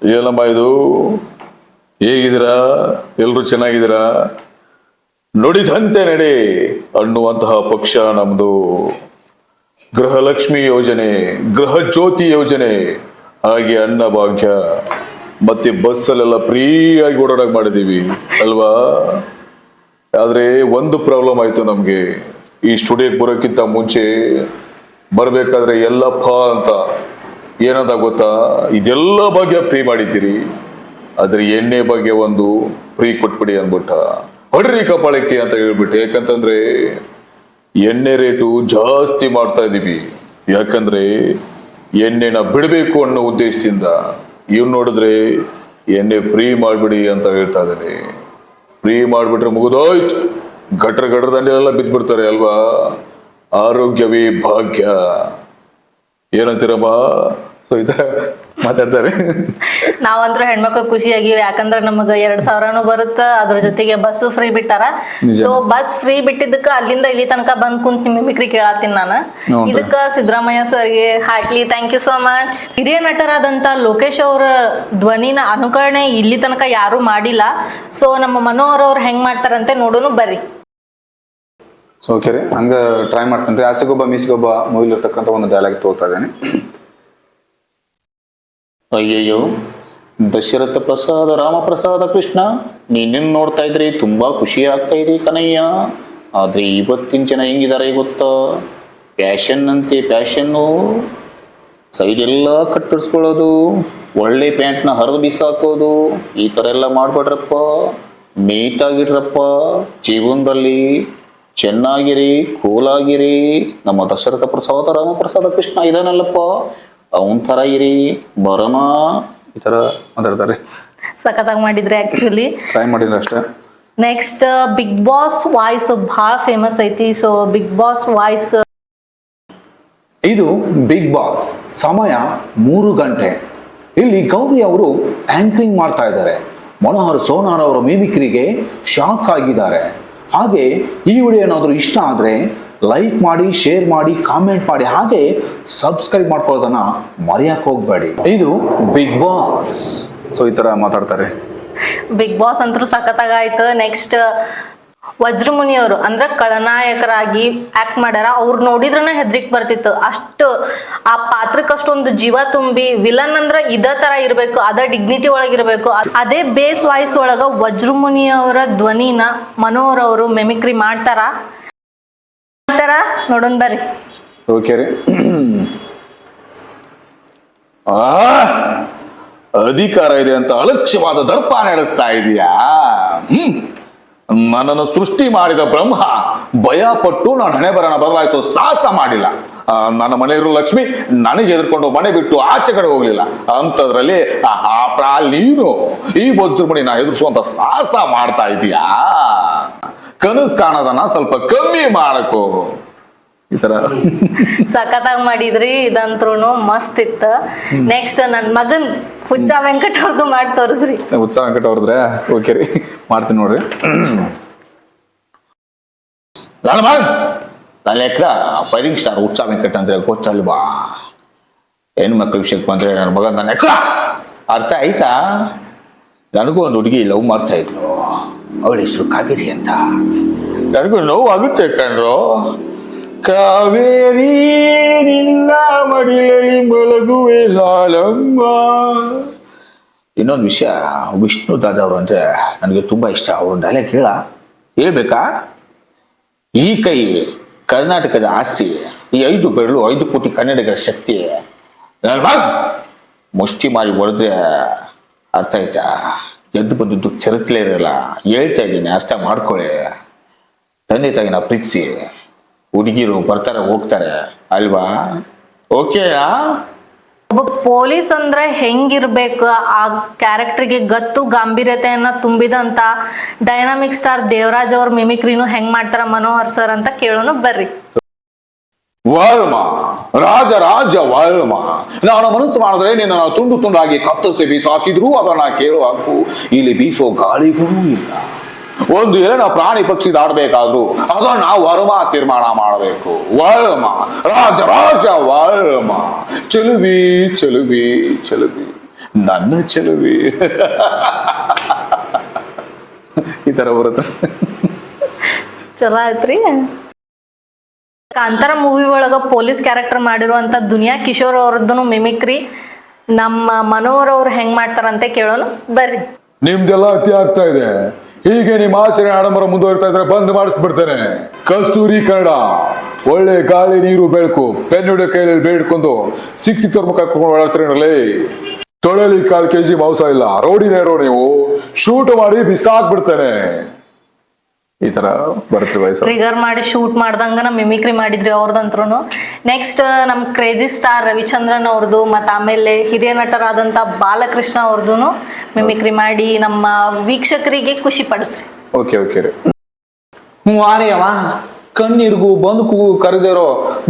ಏನಮ್ಮ ಇದು, ಹೇಗಿದ್ದೀರಾ? ಎಲ್ಲರೂ ಚೆನ್ನಾಗಿದ್ದೀರಾ? ನುಡಿದಂತೆ ನಡೆ ಅನ್ನುವಂತಹ ಪಕ್ಷ ನಮ್ಮದು ಗೃಹಲಕ್ಷ್ಮಿ ಯೋಜನೆ ಗೃಹ ಜ್ಯೋತಿ ಯೋಜನೆ. ಹಾಗೆ ಅನ್ನಭಾಗ್ಯ ಮತ್ತೆ ಬಸ್ಸಲ್ಲೆಲ್ಲ ಫ್ರೀಯಾಗಿ ಓಡಾಡಕ್ ಮಾಡಿದೀವಿ ಅಲ್ವಾ? ಆದ್ರೆ ಒಂದು ಪ್ರಾಬ್ಲಮ್ ಆಯ್ತು ನಮಗೆ. ಈ ಸ್ಟುಡಿಯೋಕ್ಕೆ ಬರೋಕ್ಕಿಂತ ಮುಂಚೆ ಬರಬೇಕಾದ್ರೆ ಎಲ್ಲಪ್ಪ ಅಂತ. ಏನಂತ ಗೊತ್ತಾ? ಇದೆಲ್ಲ ಬಗ್ಗೆ ಫ್ರೀ ಮಾಡಿದ್ದೀರಿ. ಆದ್ರೆ ಎಣ್ಣೆ ಬಗ್ಗೆ ಒಂದು ಫ್ರೀ ಕೊಟ್ಬಿಡಿ ಅಂದ್ಬಿಟ್ಟ. ಹೊಡ್ರಿ ಕಪಾಳಕ್ಕೆ ಅಂತ ಹೇಳ್ಬಿಟ್ಟು. ಯಾಕಂತಂದ್ರೆ ಎಣ್ಣೆ ರೇಟು ಜಾಸ್ತಿ ಮಾಡ್ತಾ ಇದೀವಿ. ಯಾಕಂದ್ರೆ ಎಣ್ಣೆನ ಬಿಡಬೇಕು ಅನ್ನೋ ಉದ್ದೇಶದಿಂದ. ಇವ್ ನೋಡಿದ್ರೆ ಎಣ್ಣೆ ಫ್ರೀ ಮಾಡ್ಬಿಡಿ ಅಂತ ಹೇಳ್ತಾ ಇದ್ದಾನೆ ಫ್ರೀ ಮಾಡ್ಬಿಟ್ರೆ ಮುಗಿದೋಯ್ತು. ಗಟ್ರ ಗಟ್ರ ದಂಡೆಲ್ಲ ಬಿದ್ದ್ಬಿಡ್ತಾರೆ ಅಲ್ವಾ? ಆರೋಗ್ಯವೇ ಭಾಗ್ಯ. ಏನಂತೀರಮ್ಮ? ಸೊ ಈ ತರ ಮಾತಾಡ್ತಾರೆ. ನಾವಂದ್ರೂ ಹೆಣ್ಮಕ್ಳು ಖುಷಿಯಾಗಿವಿ. ಯಾಕಂದ್ರೆ ನಮಗ ಎರಡ್ ಸಾವಿರನು ಬರುತ್ತ? ಅದ್ರ ಜೊತೆಗೆ ಬಸ್ ಫ್ರೀ ಬಿಟ್ಟಾರ. ಸೊ ಬಸ್ ಫ್ರೀ ಬಿಟ್ಟಿದ್ದಕ್ಕ ಅಲ್ಲಿಂದ ಇಲ್ಲಿ ತನಕ ಬಂದ್ ಕುಂತ್ ಮಿಮಿಕ್ರಿ ಕೇಳತ್ತೀನಿ ನಾನು. ಇದಕ್ಕ ಸಿದ್ದರಾಮಯ್ಯ ಸರ್ಗೆ heartly thank you so much ಹಿರಿಯ ನಟರಾದಂತ ಲೋಕೇಶ್ ಅವರ ಧ್ವನಿನ ಅನುಕರಣೆ ಇಲ್ಲಿ ತನಕ ಯಾರು ಮಾಡಿಲ್ಲ. ಸೊ ನಮ್ಮ ಮನೋಹರ್ ಅವ್ರು ಹೆಂಗ್ ಮಾಡ್ತಾರಂತೆ ನೋಡೋನು ಬರ್ರಿ. ಸೊ ಓಕೆ ರೀ. ಹಂಗೆ ಟ್ರೈ ಮಾಡ್ತೀನಿ ರೀ ಆಸೆಗೊಬ್ಬ ಮೀಸಿಗೊಬ್ಬ ಮೂವಿಲಿ ಇರ್ತಕ್ಕಂಥ ಒಂದು ಡೈಲಾಗ್ ತೋರ್ತಾ ಇದ್ದೀನಿ. ಅಯ್ಯಯ್ಯೋ, ದಶರಥ ಪ್ರಸಾದ ರಾಮ ಪ್ರಸಾದ ಕೃಷ್ಣ ನೀನೇನು ನೋಡ್ತಾ ಇದ್ರಿ, ತುಂಬಾ ಖುಷಿ ಆಗ್ತಾ ಇದೆ ಕನಯ್ಯ. ಆದ್ರೆ ಇವತ್ತಿನ ಜನ ಹೆಂಗಿದ್ದಾರೆ ಗೊತ್ತಾ? ಪ್ಯಾಷನ್ ಅಂತೆ ಪ್ಯಾಷನ್ನು ಸೈಡ್ ಎಲ್ಲ ಕಟ್ಟಿಸ್ಕೊಳ್ಳೋದು. ಒಳ್ಳೆ ಪ್ಯಾಂಟ್ನ ಹರಿದು ಬಿಸಾಕೋದು. ಈ ಥರ ಎಲ್ಲ ಮಾಡ್ಬೇಡ್ರಪ್ಪ. ನೀಟಾಗಿಡ್ರಪ್ಪ ಜೀವನದಲ್ಲಿ ಚೆನ್ನಾಗಿರಿ ಕೂಲಾಗಿರಿ. ನಮ್ಮ ದಶರಥ ಪ್ರಸಾದ ರಾಮಪ್ರಸಾದ ಕೃಷ್ಣ ಇದಾನಲ್ಲಪ್ಪ ಅವನ್ ಥರ ಇರಿ ಬರೋಣ. ಈ ಥರ ಮಾತಾಡ್ತಾರೆ. ಸಖತ್ತಾಗಿ ಮಾಡಿದ್ರೆ ಆಕ್ಚುಲಿ ಟ್ರೈ ಮಾಡಿದ್ರೆ ಅಷ್ಟೇ. ನೆಕ್ಸ್ಟ್ ಬಿಗ್ ಬಾಸ್ ವಾಯ್ಸ್ ಭಾಳ ಫೇಮಸ್ ಐತಿ. ಸೊ ಬಿಗ್ ಬಾಸ್ ವಾಯ್ಸ್ ಇದು ಬಿಗ್ ಬಾಸ್ ಸಮಯ ಮೂರು ಗಂಟೆ. ಇಲ್ಲಿ ಗೌರಿ ಅವರು ಆಂಕರಿಂಗ್ ಮಾಡ್ತಾ ಇದ್ದಾರೆ. ಮನೋಹರ್ ಸೋನಾರ್ ಅವರ ಮಿಮಿಕ್ರಿಗೆ ಶಾಕ್ ಆಗಿದ್ದಾರೆ. ಹಾಗೆ ಈ ವಿಡಿಯೋ ಏನಾದರೂ ಇಷ್ಟ ಆದರೆ ಲೈಕ್ ಮಾಡಿ ಶೇರ್ ಮಾಡಿ ಕಾಮೆಂಟ್ ಮಾಡಿ, ಹಾಗೆ ಸಬ್ಸ್ಕ್ರೈಬ್ ಮಾಡ್ಕೊಳ್ಳೋದನ್ನ ಮರೆಯಕ್ಕೆ ಹೋಗಬೇಡಿ. ಇದು ಬಿಗ್ ಬಾಸ್ ಸೊ ಈ ಥರ ಮಾತಾಡ್ತಾರೆ. ಬಿಗ್ ಬಾಸ್ ಅಂತೂ ಸಖತ್ತಾಗಾಯ್ತು ನೆಕ್ಸ್ಟ್ ವಜ್ರಮುನಿ ಅವರು ಅಂದ್ರ ಖಳನಾಯಕರಾಗಿ ಆಕ್ಟ್ ಮಾಡ್ಯಾರ. ಅವ್ರು ನೋಡಿದ್ರನ ಹೆದ್ರಿಕ್ ಬರ್ತಿತ್ತು. ಅಷ್ಟು ಆ ಪಾತ್ರಕ್ಕೆ ಅಷ್ಟೊಂದು ಜೀವ ತುಂಬಿ ವಿಲನ್ ಅಂದ್ರ ಇದ ತರ ಇರ್ಬೇಕು, ಅದ ಡಿಗ್ನಿಟಿ ಒಳಗಿರ್ಬೇಕು ಅದೇ ಬೇಸ್ ವಾಯ್ಸ್ ಒಳಗ ವಜ್ರಮುನಿಯವರ ಧ್ವನಿನ ಮನೋಹರ್ ಅವರು ಮೆಮಿಕ್ರಿ ಮಾಡ್ತಾರ. ಮಾಡ್ತಾರ? ನೋಡೋಣ ಬರ್ರಿ. ಓಕೆ *clears throat* ಅಧಿಕಾರ ಇದೆ ಅಂತ ಅಲಕ್ಷ್ಯವಾದ ದರ್ಪ ನಡೆಸ್ತಾ ಇದೀಯಾ? ಹ್ಮ್. ನನ್ನನ್ನು ಸೃಷ್ಟಿ ಮಾಡಿದ ಬ್ರಹ್ಮ ಭಯ ಪಟ್ಟು ನಾನು ಹಣೆ ಬರಣ, ಬದಲಾಯಿಸೋ ಸಾಹಸ ಮಾಡಿಲ್ಲ. ನನ್ನ ಮನೆಯವರು ಲಕ್ಷ್ಮಿ, ನನಗೆ ಎದುರ್ಕೊಂಡು ಮನೆ ಬಿಟ್ಟು ಆಚೆ ಕಡೆ ಹೋಗ್ಲಿಲ್ಲ. ಅಂತದ್ರಲ್ಲಿ ನೀನು, ಈ ಬೊಜ್ಜುಮಣಿ ನಾ ಎದುರಿಸುವಂತ ಸಾಹಸ ಮಾಡ್ತಾ ಇದೀಯಾ? ಕನಸು ಕಾಣೋದನ್ನ ಸ್ವಲ್ಪ ಕಮ್ಮಿ ಮಾಡಕೋ ಈ ಥರ ಸಖತ್ತಾಗಿ ಮಾಡಿದ್ರಿ ಇದಂತ್ರು ಮಸ್ತ್ ಇತ್ತ. ನೆಕ್ಸ್ಟ್ ನನ್ ಮಗನ್ ಹುಚ್ಚ ವೆಂಕಟ್ ಅವ್ರದ್ದು ಮಾಡಿ ತೋರಿಸ್ರಿ. ಹುಚ್ಚ ವೆಂಕಟ ಅವ್ರದ್ರೆ? ಓಕೆ ರೀ ಮಾಡ್ತೀನಿ ನೋಡ್ರಿ. ನಾನು ಮಗ! ನಾನು ಲೆಕ್ಕ ಫೈರಿಂಗ್ ಸ್ಟಾರ್ ಹುಚ್ಚ ವೆಂಕಟ್ ಅಂದ್ರೆ ಗೊತ್ತಲ್ವಾ? ಹೆಣ್ಮಕ್ಳ ವಿಷಯಕ್ಕೆ ಬಂದ್ರೆ ನನ್ನ ಮಗ ನನ್ನ ಅರ್ಥ ಆಯ್ತಾ? ನನಗೂ ಒಂದು ಹುಡುಗಿ ಲವ್ ಮಾಡ್ತಾ ಇದ್ಲು. ಅವಳ ಹೆಸರು ಕಾವೇರಿ ಅಂತ. ನನಗೂ ನೋವು ಆಗುತ್ತೆ ಕಣ್ರು. ಕಾವೇರಿ ನಿನ್ನ ಮಡಿಲಲ್ಲಿ ಮಲಗುವೆ ಲಾಲಮ್ಮ. ಇನ್ನೊಂದು ವಿಷಯ, ವಿಷ್ಣು ದಾದವ್ರು ಅಂದರೆ ನನಗೆ ತುಂಬ ಇಷ್ಟ. ಅವ್ರ ಡೈಲಾಗ್ ಹೇಳ, ಹೇಳ್ಬೇಕಾ? ಈ ಕೈ ಕರ್ನಾಟಕದ ಆಸ್ತಿ, ಈ ಐದು ಬೆರಳು, ಐದು ಕೋಟಿ ಕನ್ನಡಿಗರ ಶಕ್ತಿ ಮುಷ್ಟಿ ಮಾಡಿ ಹೊಡೆದ್ರೆ ಅರ್ಥ ಆಯ್ತಾ? ಎದ್ದು ಬಂದಿದ್ದು ಚರಿತ್ಲೆ ಇರಲ್ಲ. ಹೇಳ್ತಾ ಇದ್ದೀನಿ ಅರ್ಥ ಮಾಡ್ಕೊಳ್ಳಿ. ತಂದೆ ತಾಯಿನ ಪ್ರೀತಿಸಿ. ಹುಡುಗಿರು ಬರ್ತಾರೆ ಹೋಗ್ತಾರೆ ಅಲ್ವಾ? ಓಕೆಯಾ ಒಬ್ಬ ಪೊಲೀಸ್ ಅಂದ್ರೆ ಹೆಂಗಿರ್ಬೇಕು? ಆ ಕ್ಯಾರೆಕ್ಟರ್ಗೆ ಗತ್ತು ಗಾಂಭೀರ್ಯತೆಯನ್ನ ತುಂಬಿದಂತ ಡೈನಾಮಿಕ್ ಸ್ಟಾರ್ ದೇವರಾಜ್ ಅವ್ರ ಮಿಮಿಕ್ರಿನು ಹೆಂಗ್ ಮಾಡ್ತಾರ ಮನೋಹರ್ ಸರ್ ಅಂತ ಕೇಳೋಣ ಬರ್ರಿ. ವರ್ಮ ರಾಜ ರಾಜ ವರ್ಮ. ನಾನು ಮನಸ್ಸು ಮಾಡಿದ್ರೆ ನಿನ್ನ ತುಂಡು ತುಂಡಾಗಿ ಕತ್ತರಿಸಿ ಬೀಸು ಹಾಕಿದ್ರೂ ಅದನ್ನ ಕೇಳುವ ಇಲ್ಲಿ ಬೀಸೋ ಗಾಳಿಗೂ ಇಲ್ಲ. ಒಂದು ಏನ ಪ್ರಾಣಿ ಪಕ್ಷಿ ದಾಡಬೇಕಾದ್ರು ಅದನ್ನ ವರ್ಮ ತೀರ್ಮಾನ ಮಾಡಬೇಕು. ವರ್ಮ. ರಾಜ ರಾಜ ವರ್ಮ. ಚೆಲುವಿ ಚೆಲುವಿ ಚೆಲುವಿ. ನನ್ನ ಚೆಲುವಿ. ಈ ತರ ಬರುತ್ತೆ. ಚಲೋ ಆಯ್ತ್ರಿ ಕಾಂತಾರ ಮೂವಿ ಒಳಗ ಪೊಲೀಸ್ ಕ್ಯಾರೆಕ್ಟರ್ ಮಾಡಿರುವಂತ ದುನಿಯಾ ಕಿಶೋರ್ ಅವ್ರದ್ದು ಮಿಮಿಕ್ರಿ ನಮ್ಮ ಮನೋಹರ್ ಅವ್ರು ಹೆಂಗ್ ಮಾಡ್ತಾರಂತೆ ಕೇಳೋಣ. ಬರ್ರಿ. ನಿಮ್ದೆಲ್ಲ ಅತಿ ಆಗ್ತಾ ಇದೆ. ಹೀಗೆ ನಿಮ್ಮ ಆಚರಣೆ ಆಡಂಬರ ಮುಂದುವರಿತಾ ಇದ್ರೆ ಬಂದ್ ಮಾಡಿಸ್ಬಿಡ್ತೇನೆ. ಕಸ್ತೂರಿ ಕನ್ನಡ, ಒಳ್ಳೆ ಗಾಳಿ ನೀರು ಬೆಳಕು, ಪೆನ್ನುಡ ಕೈಯಲ್ಲಿ ಬೇಡ್ಕೊಂಡು ಸಿಕ್ ಸಿಕ್ತವ್ರ ಮುಖ ಕರ್ಕೊಂಡು ಓಡಾಡ್ತೀರಲ್ಲೇ ತೊಳೆಲಿ ಕಾಲ್ ಕೆಜಿ ಮಾಂಸ ಇಲ್ಲ ರೋಡಿನೇರೋ ನೀವು. ಶೂಟ್ ಮಾಡಿ ಬಿಸಾಕ್ಬಿಡ್ತೇನೆ. ಈ ತರ ಟ್ರಿಗರ್ ಮಾಡಿ ಶೂಟ್ ಮಾಡ್ದಂಗನ ಮಿಮಿಕ್ರಿ ಮಾಡಿದ್ರಿ ಅವ್ರದಂತ್ರು ನೆಕ್ಸ್ಟ್ ನಮ್ ಕ್ರೇಜಿ ಸ್ಟಾರ್ ರವಿಚಂದ್ರನ್ ಅವ್ರದ್ದು ಮತ್ತ ಆಮೇಲೆ ಹಿರಿಯ ನಟರಾದಂತ ಬಾಲಕೃಷ್ಣ ಅವ್ರದ್ದು ಮಿಮಿಕ್ರಿ ಮಾಡಿ ನಮ್ಮ ವೀಕ್ಷಕರಿಗೆ ಖುಷಿ ಪಡಿಸ್ರಿ. ಓಕೆ ಓಕೆ ರೀ. ಅವ ಕಣ್ಣೀರ್ಗೂ ಬದುಕು ಕರೆದಿರೋ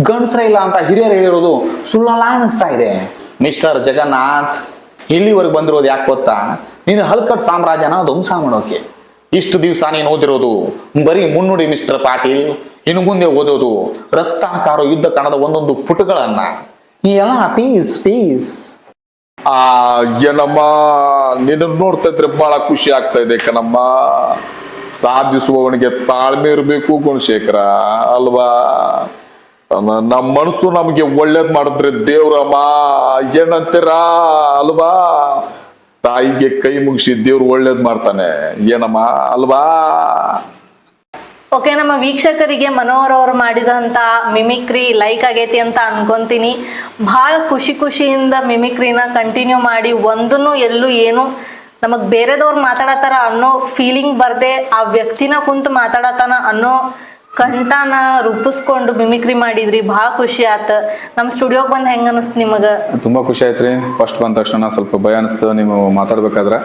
ಗಂಡಸ್ರ ಇಲ್ಲ ಅಂತ ಹಿರಿಯರು ಹೇಳಿರೋದು ಸುಳ್ಳಲ್ಲ ಅನಿಸ್ತಾ ಇದೆ. ಮಿಸ್ಟರ್ ಜಗನ್ನಾಥ್ ಇಲ್ಲಿವರೆಗೆ ಬಂದಿರೋದು ಯಾಕೆ ಗೊತ್ತಾ? ನೀನು ಹಲ್ಕಟ್ ಸಾಮ್ರಾಜ್ಯನ ಧ್ವಂಸ ಮಾಡೋಕೆ. ಇಷ್ಟು ದಿವಸ ನೀನು ಓದಿರೋದು, ಬರೀ ಮುನ್ನುಡಿ ಮಿಸ್ಟರ್ ಪಾಟೀಲ್, ಇನ್ನು ಮುಂದೆ ಓದೋದು ರಕ್ತಾಕಾರ ಯುದ್ಧ ಕಣದ ಒಂದೊಂದು ಪುಟಗಳನ್ನ. ಎಲ್ಲ ಪೀಸ್ ಪೀಸ್. ಆ, ಏನಮ್ಮ ನಿನ್ನ ನೋಡ್ತಾ ಇದ್ರೆ ಬಹಳ ಖುಷಿ ಆಗ್ತಾ ಇದೆ ಕಣಮ್ಮ. ಸಾಧಿಸುವವನಿಗೆ ತಾಳ್ಮೆ ಇರಬೇಕು ಗುಣಶೇಖರ, ಅಲ್ವಾ? ನಮ್ಮ ಮನಸ್ಸು ನಮಗೆ ಒಳ್ಳೇದ್ ಮಾಡಿದ್ರೆ ದೇವ್ರಮ್ಮ, ಏನಂತೀರಾ, ಅಲ್ವಾ? ತಾಯಿಗೆ ಕೈ ಮುಗಿಸಿ ದೇವ್ರು ಒಳ್ಳೇದ್ ಮಾಡ್ತಾನೆ. ಏನಮ್ಮ? ಅಲ್ವಾ? ಓಕೆ ನಮ್ಮ ವೀಕ್ಷಕರಿಗೆ ಮನೋಹರ್ ಅವರು ಮಾಡಿದಂತ ಮಿಮಿಕ್ರಿ ಲೈಕ್ ಆಗೈತಿ ಅಂತ ಅನ್ಕೊಂತೀನಿ. ಬಹಳ ಖುಷಿ ಖುಷಿಯಿಂದ ಮಿಮಿಕ್ರಿನ ಕಂಟಿನ್ಯೂ ಮಾಡಿ ಒಂದನ್ನು ಎಲ್ಲೂ ಏನು ನಮಗೆ ಬೇರೆದವ್ರು ಮಾತಾಡತಾರ ಅನ್ನೋ ಫೀಲಿಂಗ್ ಬರ್ದೆ ಆ ವ್ಯಕ್ತಿನ ಕುಂತು ಮಾತಾಡತಾನ ಅನ್ನೋ ಕಂಠನ ರೂಪಿಸ್ಕೊಂಡು ಮಿಮಿಕ್ರಿ ಮಾಡಿದ್ರಿ, ಬಹಳ ಖುಷಿ ಆತ. ನಮ್ಮ ಸ್ಟುಡಿಯೋಗೆ ಬಂದ್ ಹೆಂಗೆ ಅನಿಸ್ತು ನಿಮಗೆ? ತುಂಬಾ ಖುಷಿ ಆಯ್ತ್ರಿ ಫಸ್ಟ್ ಬಂದ ತಕ್ಷಣ ಸ್ವಲ್ಪ ಭಯ ಅನಿಸ್ತು ನೀವು ಮಾತಾಡ್ಬೇಕಾದ್ರೆ.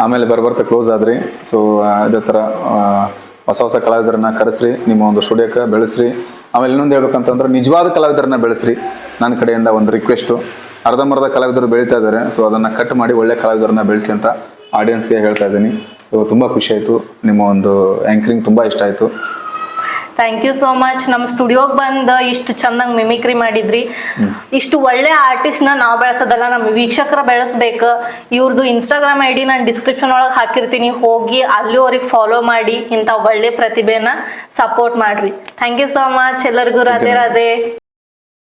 ಆಮೇಲೆ ಬರ್ಬರ್ತಾ ಕ್ಲೋಸ್ ಆದ್ರಿ. ಸೊ ಇದೇ ತರ ಹೊಸ ಹೊಸ ಕಲಾವಿದರನ್ನ ಕರೆಸ್ರಿ, ನಿಮ್ಮ ಒಂದು ಸ್ಟುಡಿಯೋಕ್ಕೆ ಬೆಳೆಸ್ರಿ. ಆಮೇಲೆ ಇನ್ನೊಂದು ಹೇಳ್ಬೇಕಂತಂದ್ರೆ, ನಿಜವಾದ ಕಲಾವಿದರನ್ನ ಬೆಳೆಸ್ರಿ. ನನ್ನ ಕಡೆಯಿಂದ ಒಂದು ರಿಕ್ವೆಸ್ಟು ಅರ್ಧಂಬರ್ಧ ಕಲಾವಿದರು ಬೆಳೀತಾ ಇದ್ದಾರೆ ಸೊ ಅದನ್ನು ಕಟ್ ಮಾಡಿ ಒಳ್ಳೆ ಕಲಾವಿದರನ್ನ ಬೆಳೆಸಿ ಅಂತ ಆಡಿಯನ್ಸ್ಗೆ ಹೇಳ್ತಾ ಇದ್ದೀನಿ. ಸೊ ತುಂಬ ಖುಷಿ ಆಯಿತು. ನಿಮ್ಮ ಒಂದು ಆ್ಯಂಕರಿಂಗ್ ತುಂಬ ಇಷ್ಟ ಆಯಿತು. ಥ್ಯಾಂಕ್ ಯು ಸೋ ಮಚ್ ನಮ್ಮ ಸ್ಟುಡಿಯೋಗೆ ಬಂದು ಇಷ್ಟು ಚೆನ್ನಾಗಿ ಮಿಮಿಕ್ರಿ ಮಾಡಿದ್ರಿ. ಇಷ್ಟು ಒಳ್ಳೆ ಆರ್ಟಿಸ್ಟ್ನ ನಾವು ಬೆಳೆಸೋದಲ್ಲ ನಮ್ಮ ವೀಕ್ಷಕರ ಬೆಳೆಸ್ಬೇಕು. ಇವ್ರದ್ದು ಇನ್ಸ್ಟಾಗ್ರಾಮ್ ಐ ಡಿ ನಾನು ಡಿಸ್ಕ್ರಿಪ್ಷನ್ ಒಳಗೆ ಹಾಕಿರ್ತೀನಿ. ಹೋಗಿ ಅಲ್ಲಿ ಅವ್ರಿಗೆ ಫಾಲೋ ಮಾಡಿ ಇಂಥ ಒಳ್ಳೆ ಪ್ರತಿಭೆನ ಸಪೋರ್ಟ್ ಮಾಡ್ರಿ. ಥ್ಯಾಂಕ್ ಯು ಸೋ ಮಚ್ ಎಲ್ಲರಿಗೂ ರಾಧೆ ರಾಧೆ.